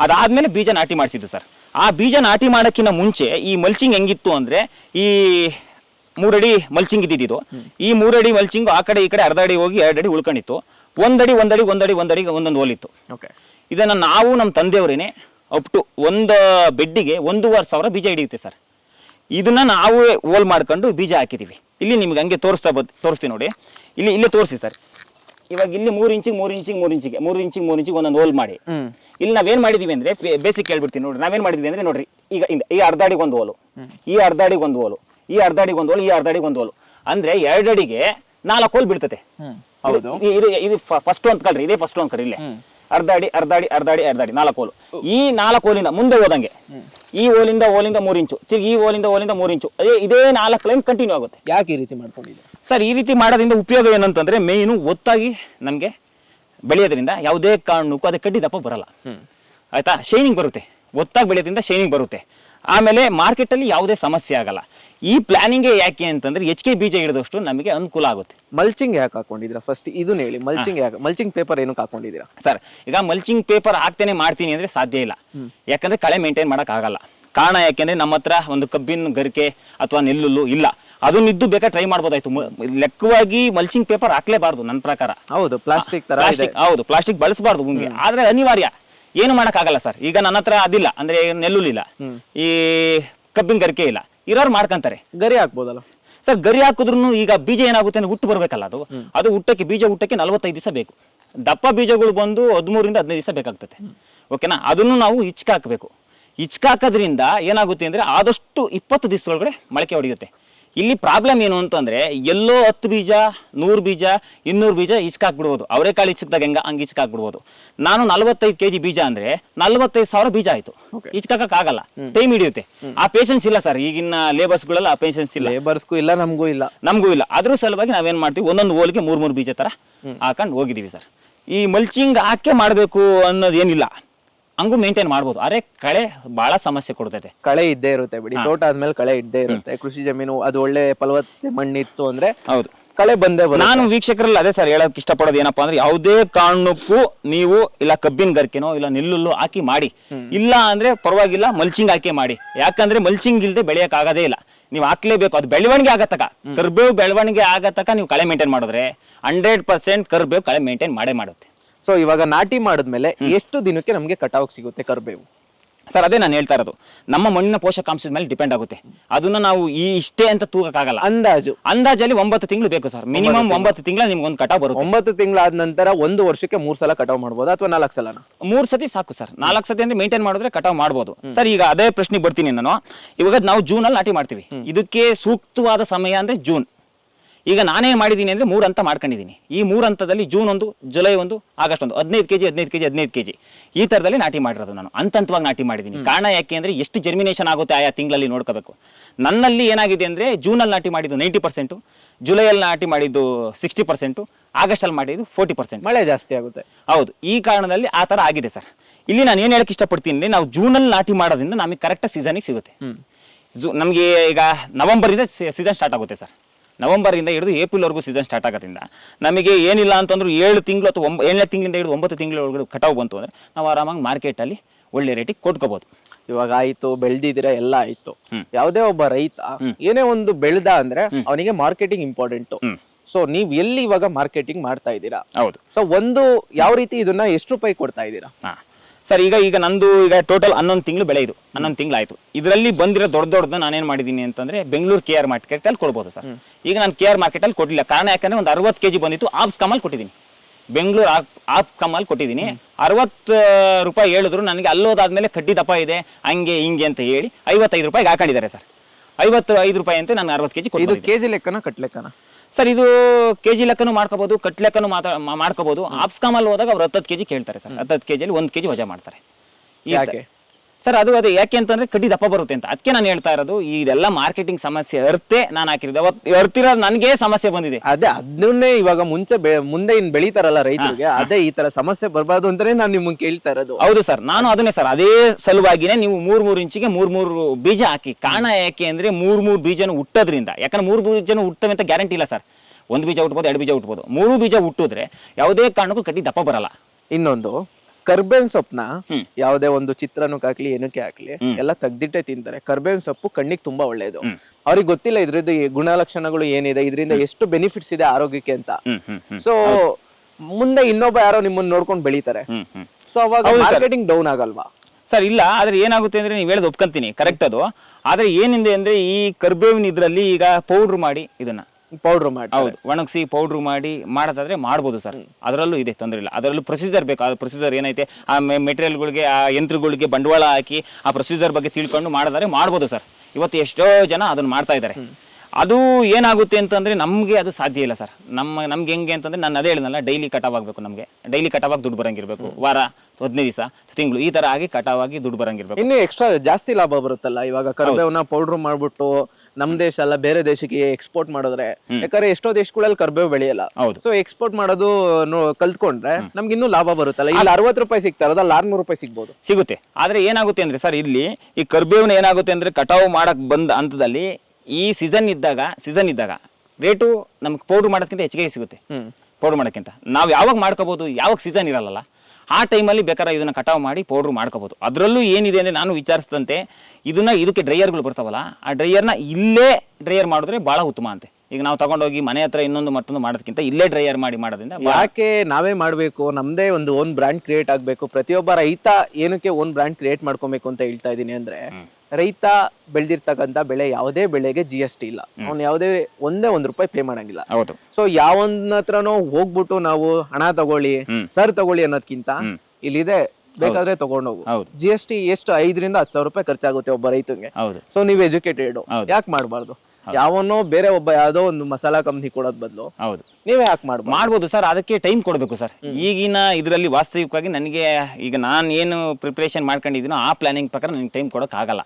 ಅದಾದ್ಮೇಲೆ ಬೀಜ ನಾಟಿ ಮಾಡಿಸಿದ್ದು ಸರ್. ಆ ಬೀಜ ನಾಟಿ ಮಾಡೋಕ್ಕಿಂತ ಮುಂಚೆ ಈ ಮಲ್ಚಿಂಗ್ ಹೆಂಗಿತ್ತು ಅಂದ್ರೆ ಈ ಮೂರಡಿ ಮಲ್ಚಿಂಗ್ ಇದ್ದಿದ್ದು. ಈ ಮೂರಡಿ ಮಲ್ಚಿಂಗ್ ಆ ಕಡೆ ಈ ಕಡೆ ಅರ್ಧ ಅಡಿ ಹೋಗಿ ಎರಡು ಅಡಿ ಉಳ್ಕೊಂಡಿತ್ತು. ಒಂದಡಿ ಒಂದಡಿ ಒಂದಡಿ ಒಂದಡಿ ಒಂದೊಂದು ಹೋಲಿತ್ತು. ಓಕೆ ಇದನ್ನ ನಾವು ನಮ್ಮ ತಂದೆಯವರೇನೆ ಅಪ್ ಟು ಒಂದು ಬೆಡ್ಡಿಗೆ ಒಂದೂವರೆ ಸಾವಿರ ಬೀಜ ಹಿಡಿಯುತ್ತೆ ಸರ್ ಇದನ್ನ ನಾವು ಹೋಲ್ ಮಾಡ್ಕೊಂಡು ಬೀಜ ಹಾಕಿದೀವಿ. ಇಲ್ಲಿ ನಿಮ್ಗೆ ಹಂಗೆ ತೋರಿಸ್ತಾ ಬದ್ ತೋರಿಸ್ತೀವಿ ನೋಡಿ. ಇಲ್ಲಿ ಇಲ್ಲೇ ತೋರಿಸಿ ಸರ್ ಇವಾಗ ಇಲ್ಲಿ ಮೂರು ಇಂಚಿಗೆ ಮೂರು ಇಂಚಿಗೆ ಮೂರು ಇಂಚಿಗೆ ಮೂರು ಇಂಚಿಗೆ ಮೂರು ಇಂಚಿಗೆ ಒಂದೊಂದು ಹೋಲ್ ಮಾಡಿ. ಇಲ್ಲಿ ನಾವೇನು ಮಾಡಿದೀವಿ ಅಂದ್ರೆ ಬೇಸಿಕ್ ಹೇಳ್ಬಿಡ್ತೀವಿ ನೋಡಿ ನಾವೇನು ಮಾಡಿದ್ವಿ ಅಂದ್ರೆ ನೋಡಿರಿ ಈಗ ಇಂದ ಈ ಅರ್ಧಾಡಿಗೆ ಒಂದು ಹೋಲು ಈ ಅರ್ಧಾಡಿಗೆ ಒಂದು ಹೋಲು. ಈ ಅರ್ಧಾಡಿಗೆ ಒಂದು ಹೋಲು ಈ ಅರ್ಧಾಡಿಗೆ ಒಂದು ಹೋಲು. ಅಂದ್ರೆ ಎರಡಡಿಗೆ ಅಡಿಗೆ ನಾಲ್ಕು ಹೋಲ್ ಬಿಡ್ತತೆ ಇದು ಇದು ಫಸ್ಟ್ ಅಂತ ಕಳ್ರಿ ಇದೇ ಫಸ್ಟ್ ಅಂತ ಕಡ್ರಿ ಇಲ್ಲೇ. ಅರ್ಧ ಅಡಿ ಅರ್ಧ ಅಡಿ ಅರ್ಧ ಅಡಿ ಅರ್ಧ ಅಡಿ ನಾಲ್ಕು ಹೋಲು. ಈ ನಾಲ್ಕು ಹೋಲಿಂದ ಮುಂದೆ ಹೋದಂಗೆ ಈ ಹೋಲಿಂದ ಹೋಲಿಂದ ಮೂರು ಇಂಚು ತಿರ್ಗಿ ಈ ಹೋಲಿಂದ ಹೋಲಿಂದ ಮೂರು ಇಂಚು ಅದೇ ಇದೇ ನಾಲ್ಕು ಲೈನ್ ಕಂಟಿನ್ಯೂ ಆಗುತ್ತೆ. ಯಾಕೆ ಈ ರೀತಿ ಮಾಡ್ಕೊಂಡಿದೆ? ಸರ್ ಈ ರೀತಿ ಮಾಡೋದ್ರಿಂದ ಉಪಯೋಗ ಏನಂತಂದ್ರೆ ಮೇಯ್ನು ಒತ್ತಾಗಿ ನಮಗೆ ಬೆಳೆಯೋದ್ರಿಂದ ಯಾವುದೇ ಕಾರಣಕ್ಕೂ ಅದಕ್ಕೆ ಕಡ್ಡಿ ದಪ್ಪ ಬರಲ್ಲ ಆಯ್ತಾ? ಶೈನಿಂಗ್ ಬರುತ್ತೆ. ಒತ್ತಾಗಿ ಬೆಳೆಯೋದ್ರಿಂದ ಶೈನಿಂಗ್ ಬರುತ್ತೆ. ಆಮೇಲೆ ಮಾರ್ಕೆಟಲ್ಲಿ ಯಾವುದೇ ಸಮಸ್ಯೆ ಆಗಲ್ಲ. ಈ ಪ್ಲಾನಿಂಗೇ ಯಾಕೆ ಅಂತಂದ್ರೆ ಎಚ್ ಕೆ ಬೀಜ ಹಿಡಿದಷ್ಟು ನಮಗೆ ಅನುಕೂಲ ಆಗುತ್ತೆ. ಮಲ್ಚಿಂಗ್ ಯಾಕೆ ಹಾಕೊಂಡಿದ್ದೀರಾ? ಫಸ್ಟ್ ಇದನ್ನ ಹೇಳಿ ಮಲ್ಚಿಂಗ್ ಯಾಕೆ ಮಲ್ಚಿಂಗ್ ಪೇಪರ್ ಏನಕ್ಕೆ ಹಾಕೊಂಡಿದ್ದೀರಾ? ಸರ್ ಈಗ ಮಲ್ಚಿಂಗ್ ಪೇಪರ್ ಹಾಕ್ತೇನೆ ಮಾಡ್ತೀನಿ ಅಂದ್ರೆ ಸಾಧ್ಯ ಇಲ್ಲ. ಯಾಕಂದ್ರೆ ಕಳೆ ಮೇಂಟೈನ್ ಮಾಡಕ್ ಆಗಲ್ಲ. ಕಾರಣ ಯಾಕೆಂದ್ರೆ ನಮ್ಮ ಹತ್ರ ಒಂದು ಕಬ್ಬಿನ ಗರಿಕೆ ಅಥವಾ ನೆಲ್ಲುಲ್ಲು ಇಲ್ಲ. ಅದನ್ನ ಇದ್ದು ಬೇಕಾ ಟ್ರೈ ಮಾಡ್ಬೋದಾಯ್ತು. ಲೆಕ್ಕವಾಗಿ ಮಲ್ಚಿಂಗ್ ಪೇಪರ್ ಹಾಕ್ಲೇಬಾರ್ದು ನನ್ನ ಪ್ರಕಾರ. ಹೌದು ಪ್ಲಾಸ್ಟಿಕ್ ಹೌದು ಪ್ಲಾಸ್ಟಿಕ್ ಬಳಸಬಾರ್ದು ಭೂಮಿಗೆ. ಆದ್ರೆ ಅನಿವಾರ್ಯ. ಏನು ಆಗಲ್ಲ ಸರ್. ಈಗ ನನ್ನ ಹತ್ರ ಅದಿಲ್ಲ ಅಂದ್ರೆ ನೆಲ್ಲುಲಿಲ್ಲ. ಈ ಕಬ್ಬಿನ ಗರಿಕೆ ಇಲ್ಲ. ಇರೋರು ಮಾಡ್ಕೊಂತಾರೆ. ಗರಿ ಹಾಕ್ಬೋದಲ್ಲ? ಸರ್ ಗರಿ ಹಾಕಿದ್ರು ಈಗ ಬೀಜ ಏನಾಗುತ್ತೆ ಅಂದ್ರೆ ಹುಟ್ಟು ಬರ್ಬೇಕಲ್ಲ ಅದು. ಅದು ಹುಟ್ಟಕ್ಕೆ ಬೀಜ ಹುಟ್ಟಕ್ಕೆ ನಲವತ್ತೈದು ದಿವಸ ಬೇಕು. ದಪ್ಪ ಬೀಜಗಳು ಬಂದು ಹದಿಮೂರಿಂದ ಹದಿನೈದು ದಿವಸ ಬೇಕಾಗ್ತದೆ. ಓಕೆನಾ? ಅದನ್ನು ನಾವು ಹಿಚ್ಕಾಕ್ಬೇಕು. ಹಾಕಬೇಕು ಹಾಕೋದ್ರಿಂದ ಏನಾಗುತ್ತೆ ಅಂದ್ರೆ ಆದಷ್ಟು ಇಪ್ಪತ್ತು ದಿವಸದೊಳಗಡೆ ಮೊಳಕೆ ಹೊಡೆಯುತ್ತೆ ಇಲ್ಲಿ ಪ್ರಾಬ್ಲಮ್ ಏನು ಅಂತಂದ್ರೆ ಎಲ್ಲೋ ಹತ್ತು ಬೀಜ ನೂರು ಬೀಜ ಇನ್ನೂರು ಬೀಜ ಇಸ್ಕಾಕ್ಬಿಡ್ಬೋದು ಹಾಕ್ಬಿಡ್ಬೋದು. ಅವರೆಕಾಳು ಇಚ್ಕದಾಗ ಹೆಂಗ? ಹಂಗೆ ಇಚ್ಕಾಕ್ಬಿಡ್ಬೋದು ನಾನು ನಲವತ್ತೈದು ಕೆಜಿ ಬೀಜ ಅಂದ್ರೆ ನಲವತ್ತೈದು ಸಾವಿರ ಬೀಜ ಆಯ್ತು. ಆಗಲ್ಲ. ಟೈಮ್ ಹಿಡಿಯುತ್ತೆ. ಆ ಪೇಷನ್ಸ್ ಇಲ್ಲ ಸರ್ ಈಗಿನ ಲೇಬರ್ಸ್ಗಳೆಲ್ಲ ಆ ಪೇಷನ್ಸ್ ಇಲ್ಲ. ಲೇಬರ್ಸ್ಗೂ ಇಲ್ಲ ನಮಗೂ ಇಲ್ಲ. ನಮಗೂ ಇಲ್ಲ. ಅದ್ರ ಸಲುವಾಗಿ ನಾವೇನ್ ಮಾಡ್ತೀವಿ? ಒಂದೊಂದು ಹೋಲಿಗೆ ಮೂರ್ ಮೂರು ಬೀಜ ತರ ಹಾಕೊಂಡು ಹೋಗಿದೀವಿ ಸರ್ ಈ ಮಲ್ಚಿಂಗ್ ಹಾಕೇ ಮಾಡಬೇಕು ಅನ್ನೋದು ಏನಿಲ್ಲ. ಹಂಗೂ ಮೇಂಟೈನ್ ಮಾಡ್ಬೋದು. ಅರೆ ಕಳೆ ಬಹಳ ಸಮಸ್ಯೆ ಕೊಡ್ತೈತೆ. ಕಳೆ ಇದ್ದೇ ಇರುತ್ತೆ ಬಿಡಿ. ತೋಟ ಆದ್ಮೇಲೆ ಕಳೆ ಇದ್ದೇ ಇರುತ್ತೆ. ಕೃಷಿ ಜಮೀನು ಅದು ಒಳ್ಳೆ ಫಲವತ್ತೆ ಮಣ್ಣಿತ್ತು ಅಂದ್ರೆ ಹೌದು. ಕಳೆ ಬಂದೇ ಬರುತ್ತೆ. ನಾನು ವೀಕ್ಷಕರಲ್ಲಿ ಅದೇ ಸರ್ ಹೇಳಕ್ ಇಷ್ಟಪಡೋದು ಏನಪ್ಪಾ ಅಂದ್ರೆ ಯಾವುದೇ ಕಾರಣಕ್ಕೂ ನೀವು ಇಲ್ಲ ಕಬ್ಬಿನ ಗರ್ಕೆನೋ ಇಲ್ಲ ನಿಲ್ಲುಲ್ಲು ಹಾಕಿ ಮಾಡಿ. ಇಲ್ಲ ಅಂದ್ರೆ ಪರವಾಗಿಲ್ಲ ಮಲ್ಚಿಂಗ್ ಹಾಕಿ ಮಾಡಿ. ಯಾಕಂದ್ರೆ ಮಲ್ಚಿಂಗ್ ಇಲ್ಲದೆ ಬೆಳೆಯಕ್ ಆಗದೇ ಇಲ್ಲ. ನೀವು ಹಾಕ್ಲೇಬೇಕು. ಅದು ಬೆಳವಣಿಗೆ ಆಗತ್ತಕ ಕರ್ಬೇವು ಬೆಳವಣಿಗೆ ಆಗತ್ತಕ ನೀವು ಕಳೆ ಮೇಂಟೈನ್ ಮಾಡಿದ್ರೆ ಹಂಡ್ರೆಡ್ ಪರ್ಸೆಂಟ್ ಕರ್ಬೇವು ಕಳೆ ಮೇಂಟೈನ್ ಮಾಡೇ ಮಾಡುತ್ತೆ. ಸೊ ಇವಾಗ ನಾಟಿ ಮಾಡಿದ್ಮೇಲೆ ಎಷ್ಟು ದಿನಕ್ಕೆ ನಮಗೆ ಕಟಾವ್ ಸಿಗುತ್ತೆ ಕರ್ಬೇವು? ಸರ್ ಅದೇ ನಾನು ಹೇಳ್ತಾ ಇರೋದು. ನಮ್ಮ ಮಣ್ಣಿನ ಪೋಷಕಾಂಶದ ಮೇಲೆ ಡಿಪೆಂಡ್ ಆಗುತ್ತೆ. ಅದನ್ನ ನಾವು ಈ ಇಷ್ಟೇ ಅಂತ ತೂಗಕ್ಕಾಗಲ್ಲ. ಅಂದಾಜು. ಅಂದಾಜಲ್ಲಿ ಒಂಬತ್ತು ತಿಂಗಳು ಬೇಕು ಸರ್. ಮಿನಿಮಮ್ ಒಂಬತ್ತು ತಿಂಗಳ. ನಿಮ್ಗೆ ಒಂದು ಕಟಾವ್ ಬರುತ್ತೆ. ಒಂಬತ್ತು ತಿಂಗಳಾದ ನಂತರ ಒಂದು ವರ್ಷಕ್ಕೆ ಮೂರ್ ಸಲ ಕಟಾವ್ ಮಾಡ್ಬೋದು ಅಥವಾ ನಾಲ್ಕು ಸಲ ಮೂರ್ ಸತಿ ಸಾಕು ಸರ್. ನಾಲ್ಕು ಸತಿ ಅಂದ್ರೆ ಮೇಂಟೈನ್ ಮಾಡಿದ್ರೆ ಕಟಾವ್ ಮಾಡ್ಬೋದು. ಸರ್ ಈಗ ಅದೇ ಪ್ರಶ್ನೆ ಬರ್ತೀನಿ ನಾನು. ಇವಾಗ ನಾವು ಜೂನ್ ಅಲ್ಲಿ ನಾಟಿ ಮಾಡ್ತೀವಿ. ಇದಕ್ಕೆ ಸೂಕ್ತವಾದ ಸಮಯ ಅಂದ್ರೆ ಜೂನ್ ಈಗ ನಾನೇ ಮಾಡಿದ್ದೀನಿ ಅಂದ್ರೆ ಮೂರು ಹಂತ ಮಾಡ್ಕೊಂಡಿದ್ದೀನಿ. ಈ ಮೂರು ಹಂತದಲ್ಲಿ ಜೂನ್ ಒಂದು ಜುಲೈ ಒಂದು ಆಗಸ್ಟ್ ಒಂದು ಹದಿನೈದು ಕೆಜಿ ಹದಿನೈದು ಕೆಜಿ ಹದಿನೈದು ಕೆಜಿ. ಈ ತರದಲ್ಲಿ ನಾಟಿ ಮಾಡಿರೋದು ನಾನು. ಹಂತ ಹಂತವಾಗಿ ನಾಟಿ ಮಾಡಿದ್ದೀನಿ. ಕಾರಣ ಯಾಕೆ ಅಂದ್ರೆ ಎಷ್ಟು ಜರ್ಮಿನೇಷನ್ ಆಗುತ್ತೆ ಆಯಾ ತಿಂಗಳಲ್ಲಿ ನೋಡ್ಕೋಬೇಕು. ನನ್ನಲ್ಲಿ ಏನಾಗಿದೆ ಅಂದ್ರೆ ಜೂನಲ್ಲಿ ನಾಟಿ ಮಾಡಿದ್ದು ನೈಂಟಿ ಪರ್ಸೆಂಟು ಜುಲೈಯಲ್ಲಿ ನಾಟಿ ಮಾಡಿದ್ದು ಸಿಕ್ಸ್ಟಿ ಪರ್ಸೆಂಟು ಆಗಸ್ಟಲ್ಲಿ ಮಾಡಿದ್ದು ಫೋರ್ಟಿ ಪರ್ಸೆಂಟ್. ಮಳೆ ಜಾಸ್ತಿ ಆಗುತ್ತೆ. ಹೌದು. ಈ ಕಾರಣದಲ್ಲಿ ಆ ಥರ ಆಗಿದೆ ಸರ್. ಇಲ್ಲಿ ನಾನು ಏನು ಹೇಳಕ್ಕೆ ಇಷ್ಟಪಡ್ತೀನಿ ಪಡ್ತೀನಿ ನಾವು ಜೂನಲ್ಲಿ ನಾಟಿ ಮಾಡೋದ್ರಿಂದ ನಮಗೆ ಕರೆಕ್ಟ್ ಸೀಸನಿಗೆ ಸಿಗುತ್ತೆ. ಜೂ ನಮಗೆ ಈಗ ನವಂಬರಿಂದ ಸೀಸನ್ ಸ್ಟಾರ್ಟ್ ಆಗುತ್ತೆ ಸರ್. ನವಂಬರಿಂದ ಹಿಡಿದು ಏಪ್ರಿಲ್ವರೆಗೂ ಸೀಸನ್ ಸ್ಟಾರ್ಟ್ ಆಗೋದ್ರಿಂದ ನಮಗೆ ಏನಿಲ್ಲ ಅಂತಂದ್ರೂ ಏಳು ತಿಂಗಳು ಅಥವಾ ಒಂಬ ಏಳನೇ ತಿಂಗಳಿಂದ ಹಿಡಿದು ಒಂಬತ್ತು ತಿಂಗಳ ಒಳಗಡೆ ಕಟಾವು ಬಂತು ಅಂದರೆ ನಾವು ಆರಾಮಾಗಿ ಮಾರ್ಕೆಟಲ್ಲಿ ಒಳ್ಳೆ ರೇಟಿಗೆ ಕೊಟ್ಕೋಬೋದು ಇವಾಗ ಆಯಿತು ಬೆಳ್ದಿದ್ದೀರಾ ಎಲ್ಲ ಆಯ್ತು. ಯಾವುದೇ ಒಬ್ಬ ರೈತ ಏನೇ ಒಂದು ಬೆಳ್ದ ಅಂದ್ರೆ ಅವನಿಗೆ ಮಾರ್ಕೆಟಿಂಗ್ ಇಂಪಾರ್ಟೆಂಟ್. ಸೊ ನೀವು ಎಲ್ಲಿ ಇವಾಗ ಮಾರ್ಕೆಟಿಂಗ್ ಮಾಡ್ತಾ ಇದ್ದೀರಾ? ಹೌದು. ಸೊ ಒಂದು ಯಾವ ರೀತಿ ಇದನ್ನ ಎಷ್ಟು ರೂಪಾಯಿ ಕೊಡ್ತಾ ಇದ್ದೀರಾ? ಸರ್ ಈಗ ಈಗ ನಂದು ಈಗ ಟೋಟಲ್ ಹನ್ನೊಂದು ತಿಂಗಳು ಬೆಳೆ ಇದು. ಹನ್ನೊಂದು ತಿಂಗಳು ಆಯ್ತು. ಇದರಲ್ಲಿ ಬಂದಿರೋ ದೊಡ್ಡ ದೊಡ್ಡದು ನಾನೇನು ಮಾಡಿದ್ದೀನಿ ಅಂತಂದ್ರೆ ಬೆಂಗಳೂರು ಕೆ ಆರ್ ಮಾರ್ಕೆಟಲ್ಲಿ ಕೊಡ್ಬೋದು ಸರ್. ಈಗ ನಾನು ಕೆ ಆರ್ ಮಾರ್ಕೆಟಲ್ಲಿ ಕೊಡಲಿಲ್ಲ. ಕಾರಣ ಯಾಕಂದ್ರೆ ಒಂದು ಅರವತ್ತು ಕೆ ಜಿ ಬಂದಿತ್ತು. ಆಪ್ಸ್ ಕಮಲ್ ಕೊಟ್ಟಿದ್ದೀನಿ. ಬೆಂಗಳೂರು ಆಪ್ ಕಮಲ್ ಕೊಟ್ಟಿದ್ದೀನಿ. ಅರವತ್ತು ರೂಪಾಯಿ ಹೇಳಿದ್ರು. ನನಗೆ ಅಲ್ಲೋದಾದ್ಮೇಲೆ ಕಡ್ಡಿ ದಪ್ಪ ಇದೆ ಹಂಗೆ ಹಿಂಗೆ ಅಂತ ಹೇಳಿ ಐವತ್ತೈದು ರೂಪಾಯಿಗೆ ಹಾಕೊಂಡಿದ್ದಾರೆ ಸರ್. ಐವತ್ತು ಐದು ರೂಪಾಯಿ ಅಂತ ನಾನು ಅರವತ್ತು ಕೆ ಜಿ ಇದು ಕೆ ಕೆಜಿ ಲೆಕ್ಕನ ಕಟ್ ಲೆಕ್ಕನ? ಸರ್ ಇದು ಕೆ ಜಿ ಲೆಕ್ಕನು ಮಾಡ್ಕೋಬಹುದು ಕಟ್ ಲೆಕ್ಕನು ಮಾತಾ ಮಾ- ಮಾಡ್ಕೋಬಹುದು ಆಪ್ಸ್ಕಾಮಲ್ಲಿ ಹೋದಾಗ ಅವ್ರು ಹತ್ತತ್ತು ಕೆ ಜಿ ಕೇಳ್ತಾರೆ ಸರ್. ಹತ್ತತ್ತು ಕೆ ಜಿಯಲ್ಲಿ ಒಂದು ಕೆ ಜಿ ವಜಾ ಮಾಡ್ತಾರೆ. ಈ ತ- ಯಾಕೆ? ಸರ್ ಅದು ಅದೇ. ಯಾಕೆ ಅಂತಂದ್ರೆ ಕಡ್ಡಿ ದಪ್ಪ ಬರುತ್ತೆ ಅಂತ. ಅದಕ್ಕೆ ನಾನು ಹೇಳ್ತಾ ಇರೋದು ಇದೆಲ್ಲ ಮಾರ್ಕೆಟಿಂಗ್ ಸಮಸ್ಯೆ ಅರ್ತೆ ನಾನು ಹಾಕಿರೋದು. ಅವತ್ತು ಅರ್ತಿರೋ ನನಗೆ ಸಮಸ್ಯೆ ಬಂದಿದೆ. ಅದೇ ಅದನ್ನೇ ಇವಾಗ ಮುಂಚೆ ಬೆ- ಮುಂದೆ ಇನ್ ಬೆಳೀತಾರಲ್ಲ ರೈತರಿಗೆ ಅದೇ ಈ ತರ ಸಮಸ್ಯೆ ಬರಬಾರ್ದು ಅಂತಾನೆ ನಾನು ನಿಮ್ಮನ್ನ ಕೇಳ್ತಾ ಇರೋದು. ಹೌದು ಸರ್ ನಾನು ಅದನ್ನೇ ಸರ್ ಅದೇ ಸಲುವಾಗಿನೇ ನೀವು ಮೂರ್ ಮೂರು ಇಂಚಿಗೆ ಮೂರ್ ಮೂರು ಬೀಜ ಹಾಕಿ. ಕಾರಣ ಯಾಕೆ ಅಂದ್ರೆ ಮೂರ್ ಮೂರು ಬೀಜನ ಹುಟ್ಟೋದ್ರಿಂದ. ಯಾಕಂದ್ರೆ ಮೂರು ಬೀಜನ ಹುಟ್ಟವೆ ಅಂತ ಗ್ಯಾರಂಟಿ ಇಲ್ಲ ಸರ್. ಒಂದು ಬೀಜ ಹುಟ್ಬೋದು ಎರಡು ಬೀಜ ಹುಟ್ಬೋದು. ಮೂರು ಬೀಜ ಹುಟ್ಟಿದ್ರೆ ಯಾವುದೇ ಕಾರಣಕ್ಕೂ ಕಡ್ಡಿ ದಪ್ಪ ಬರಲ್ಲ. ಇನ್ನೊಂದು ಕರ್ಬೇವಿನ ಸೊಪ್ಪನ್ನ. ಯಾವುದೇ ಒಂದು ಚಿತ್ರಾನ್ನಕ್ಕೆ ಹಾಕ್ಲಿ ಏನಕ್ಕೆ ಹಾಕ್ಲಿ ಎಲ್ಲ ತೆಗ್ದಿಟ್ಟೆ ತಿಂತಾರೆ. ಕರ್ಬೇವಿನ ಸೊಪ್ಪು ಕಣ್ಣಿಗೆ ತುಂಬಾ ಒಳ್ಳೇದು. ಅವ್ರಿಗೆ ಗೊತ್ತಿಲ್ಲ ಇದ್ರದ್ದು ಗುಣಲಕ್ಷಣಗಳು ಏನಿದೆ ಇದರಿಂದ ಎಷ್ಟು ಬೆನಿಫಿಟ್ಸ್ ಇದೆ ಆರೋಗ್ಯಕ್ಕೆ ಅಂತ. ಸೊ ಮುಂದೆ ಇನ್ನೊಬ್ಬ ಯಾರೋ ನಿಮ್ಮನ್ನ ನೋಡ್ಕೊಂಡು ಬೆಳೀತಾರೆ. ಸೊ ಅವಾಗ ಮಾರ್ಕೆಟಿಂಗ್ ಡೌನ್ ಆಗಲ್ವಾ? ಸರ್ ಇಲ್ಲ ಆದ್ರೆ ಏನಾಗುತ್ತೆ ಅಂದ್ರೆ ನೀವು ಹೇಳೋದು ಒಪ್ಕೊಂತೀನಿ ಕರೆಕ್ಟ್ ಅದು. ಆದ್ರೆ ಏನಿದೆ ಅಂದ್ರೆ ಈ ಕರ್ಬೇವಿನ ಇದ್ರಲ್ಲಿ ಈಗ ಪೌಡ್ರ್ ಮಾಡಿ ಇದನ್ನ. ಪೌಡ್ರ್ ಮಾಡಿ ಹೌದು ಒಣಗಿಸಿ ಪೌಡ್ರ್ ಮಾಡಿ ಮಾಡೋದಾದ್ರೆ ಮಾಡ್ಬೋದು ಸರ್. ಅದರಲ್ಲೂ ಇದೆ ತೊಂದರೆ ಇಲ್ಲ. ಅದರಲ್ಲೂ ಪ್ರೊಸೀಜರ್ ಬೇಕು. ಆ ಪ್ರೊಸೀಜರ್ ಏನೈತೆ? ಆ ಮೆಟೀರಿಯಲ್ಗಳಿಗೆ ಆ ಯಂತ್ರಗಳಿಗೆ ಬಂಡವಾಳ ಹಾಕಿ ಆ ಪ್ರೊಸೀಜರ್ ಬಗ್ಗೆ ತಿಳ್ಕೊಂಡು ಮಾಡೋದಾದ್ರೆ ಮಾಡ್ಬೋದು ಸರ್. ಇವತ್ತು ಎಷ್ಟೋ ಜನ ಅದನ್ನ ಮಾಡ್ತಾ ಇದ್ದಾರೆ. ಅದು ಏನಾಗುತ್ತೆ ಅಂತಂದ್ರೆ ನಮಗೆ ಅದು ಸಾಧ್ಯ ಇಲ್ಲ ಸರ್. ನಮ್ಮ ನಮ್ಗೆ ಹೆಂಗೆ ಅಂತಂದ್ರೆ ನಾನು ಅದೇ ಹೇಳಿದ್ನಲ್ಲ ಡೈಲಿ ಕಟಾವ್ ಆಗಬೇಕು ನಮಗೆ. ಡೈಲಿ ಕಟಾವ್ ಆಗಿ ದುಡ್ಡು ಬರಂಗಿರ್ಬೇಕು. ವಾರ ಹದಿನೈದು ದಿವಸ ತಿಂಗಳು ಈ ತರ ಆಗಿ ಕಟಾವ್ ಆಗಿ ದುಡ್ಡು ಬರಂಗಿರ್ಬೇಕು. ಇನ್ನು ಎಕ್ಸ್ಟ್ರಾ ಜಾಸ್ತಿ ಲಾಭ ಬರುತ್ತಲ್ಲ ಇವಾಗ ಕರ್ಬೇವನ್ನ ಪೌಡ್ರ್ ಮಾಡ್ಬಿಟ್ಟು ನಮ್ ದೇಶ ಅಲ್ಲ ಬೇರೆ ದೇಶಕ್ಕೆ ಎಕ್ಸ್ಪೋರ್ಟ್ ಮಾಡಿದ್ರೆ ಯಾಕಂದ್ರೆ ಎಷ್ಟೋ ದೇಶಗಳಲ್ಲಿ ಕರ್ಬೇವು ಬೆಳೆಯಲ್ಲ. ಹೌದು. ಸೊ ಎಕ್ಸ್ಪೋರ್ಟ್ ಮಾಡೋದು ಕಲ್ತ್ಕೊಂಡ್ರೆ ನಮ್ಗೆ ಇನ್ನೂ ಲಾಭ ಬರುತ್ತಲ್ಲ. ಇಲ್ಲಿ ಅರವತ್ತು ರೂಪಾಯಿ ಸಿಗ್ತಾ ಇರೋದು ಅಲ್ಲಿ ಆರ್ನೂರು ರೂಪಾಯಿ ಸಿಗ್ಬೋದು. ಸಿಗುತ್ತೆ. ಆದ್ರೆ ಏನಾಗುತ್ತೆ ಅಂದ್ರೆ ಸರ್ ಇಲ್ಲಿ ಈ ಕರ್ಬೇವನ್ನ ಏನಾಗುತ್ತೆ ಅಂದ್ರೆ ಕಟಾವು ಮಾಡಕ್ ಬಂದ ಹಂತದಲ್ಲಿ ಈ ಸೀಸನ್ ಇದ್ದಾಗ ಸೀಸನ್ ಇದ್ದಾಗ ರೇಟು ನಮ್ಗೆ ಪೌಡ್ರ್ ಮಾಡೋದಕ್ಕಿಂತ ಹೆಚ್ಚಿಗೆ ಸಿಗುತ್ತೆ. ಪೌಡರ್ ಮಾಡೋಕ್ಕಿಂತ ನಾವು ಯಾವಾಗ ಮಾಡ್ಕೋಬೋದು ಯಾವಾಗ ಸೀಸನ್ ಇರಲ್ಲ ಆ ಟೈಮಲ್ಲಿ ಬೇಕಾದ್ರೆ ಇದನ್ನ ಕಟಾವು ಮಾಡಿ ಪೌಡ್ರ್ ಮಾಡ್ಕೋಬೋದು. ಅದರಲ್ಲೂ ಏನಿದೆ ಅಂದ್ರೆ ನಾನು ವಿಚಾರಿಸಿದಂತೆ ಇದನ್ನ ಇದಕ್ಕೆ ಡ್ರೈಯರ್ಗಳು ಬರ್ತಾವಲ್ಲ ಆ ಡ್ರೈಯರ್ನ ಇಲ್ಲೇ ಡ್ರೈಯರ್ ಮಾಡಿದ್ರೆ ಬಹಳ ಉತ್ತಮ ಅಂತೆ. ಈಗ ನಾವು ತಗೊಂಡೋಗಿ ಮನೆ ಹತ್ರ ಇನ್ನೊಂದು ಮತ್ತೊಂದು ಮಾಡೋದಕ್ಕಿಂತ ಇಲ್ಲೇ ಡ್ರೈಯರ್ ಮಾಡಿ ಮಾಡೋದ್ರಿಂದ ಯಾಕೆ ನಾವೇ ಮಾಡಬೇಕು ನಮ್ದೇ ಒಂದು ಓನ್ ಬ್ರ್ಯಾಂಡ್ ಕ್ರಿಯೇಟ್ ಆಗಬೇಕು ಪ್ರತಿಯೊಬ್ಬ ರೈತ ಏನಕ್ಕೆ ಓನ್ ಬ್ರ್ಯಾಂಡ್ ಕ್ರಿಯೇಟ್ ಮಾಡ್ಕೊಬೇಕು ಅಂತ ಹೇಳ್ತಾ ಇದ್ದೀನಿ ಅಂದ್ರೆ ರೈತ ಬೆಳೆದಿರ್ತಕ್ಕಂಥ ಬೆಳೆ ಯಾವುದೇ ಬೆಳೆಗೆ ಜಿ ಎಸ್ ಟಿ ಇಲ್ಲ. ಅವ್ನು ಯಾವುದೇ ಒಂದೇ ಒಂದ್ ರೂಪಾಯಿ ಪೇ ಮಾಡಂಗಿಲ್ಲ. ಹೌದು. ಸೊ ಯಾವೊಂದ್ ಹತ್ರನೋ ಹೋಗ್ಬಿಟ್ಟು ನಾವು ಹಣ ತಗೊಳ್ಳಿ ಸರ್ ತಗೊಳ್ಳಿ ಅನ್ನೋದ್ಕಿಂತ. ಇಲ್ಲಿದೆ ಬೇಕಾದ್ರೆ ತಗೊಂಡೋಗು. ಹೌದು. ಜಿ ಎಸ್ ಟಿ ಎಷ್ಟು ಐದರಿಂದ ಹತ್ತು ಸಾವಿರ ರೂಪಾಯಿ ಖರ್ಚಾಗುತ್ತೆ ಒಬ್ಬ ರೈತಂಗೆ. ಸೊ ನೀವು ಎಜುಕೇಟೆಡ್. ಯಾಕೆ ಮಾಡಬಾರ್ದು? ಯಾವನ್ನೋ ಬೇರೆ ಒಬ್ಬ ಯಾವ್ದೋ ಒಂದು ಮಸಾಲಾ ಕಂಪ್ನಿ ಕೊಡೋದ್ ಬದಲು ನೀವೇ ಯಾಕೆ ಮಾಡಿ ಮಾಡ್ಬೋದು ಸರ್ ಅದಕ್ಕೆ ಟೈಮ್ ಕೊಡಬೇಕು ಸರ್. ಈಗಿನ ಇದರಲ್ಲಿ ವಾಸ್ತವಿಕವಾಗಿ ನನಗೆ ಈಗ ನಾನು ಏನು ಪ್ರಿಪ್ರೇಷನ್ ಮಾಡ್ಕೊಂಡಿದ್ದೀನೋ ಆ ಪ್ಲಾನಿಂಗ್ ಪ್ರಕಾರ ನನಗೆ ಟೈಮ್ ಕೊಡೋಕ್ಕಾಗಲ್ಲ ಆಗಲ್ಲ.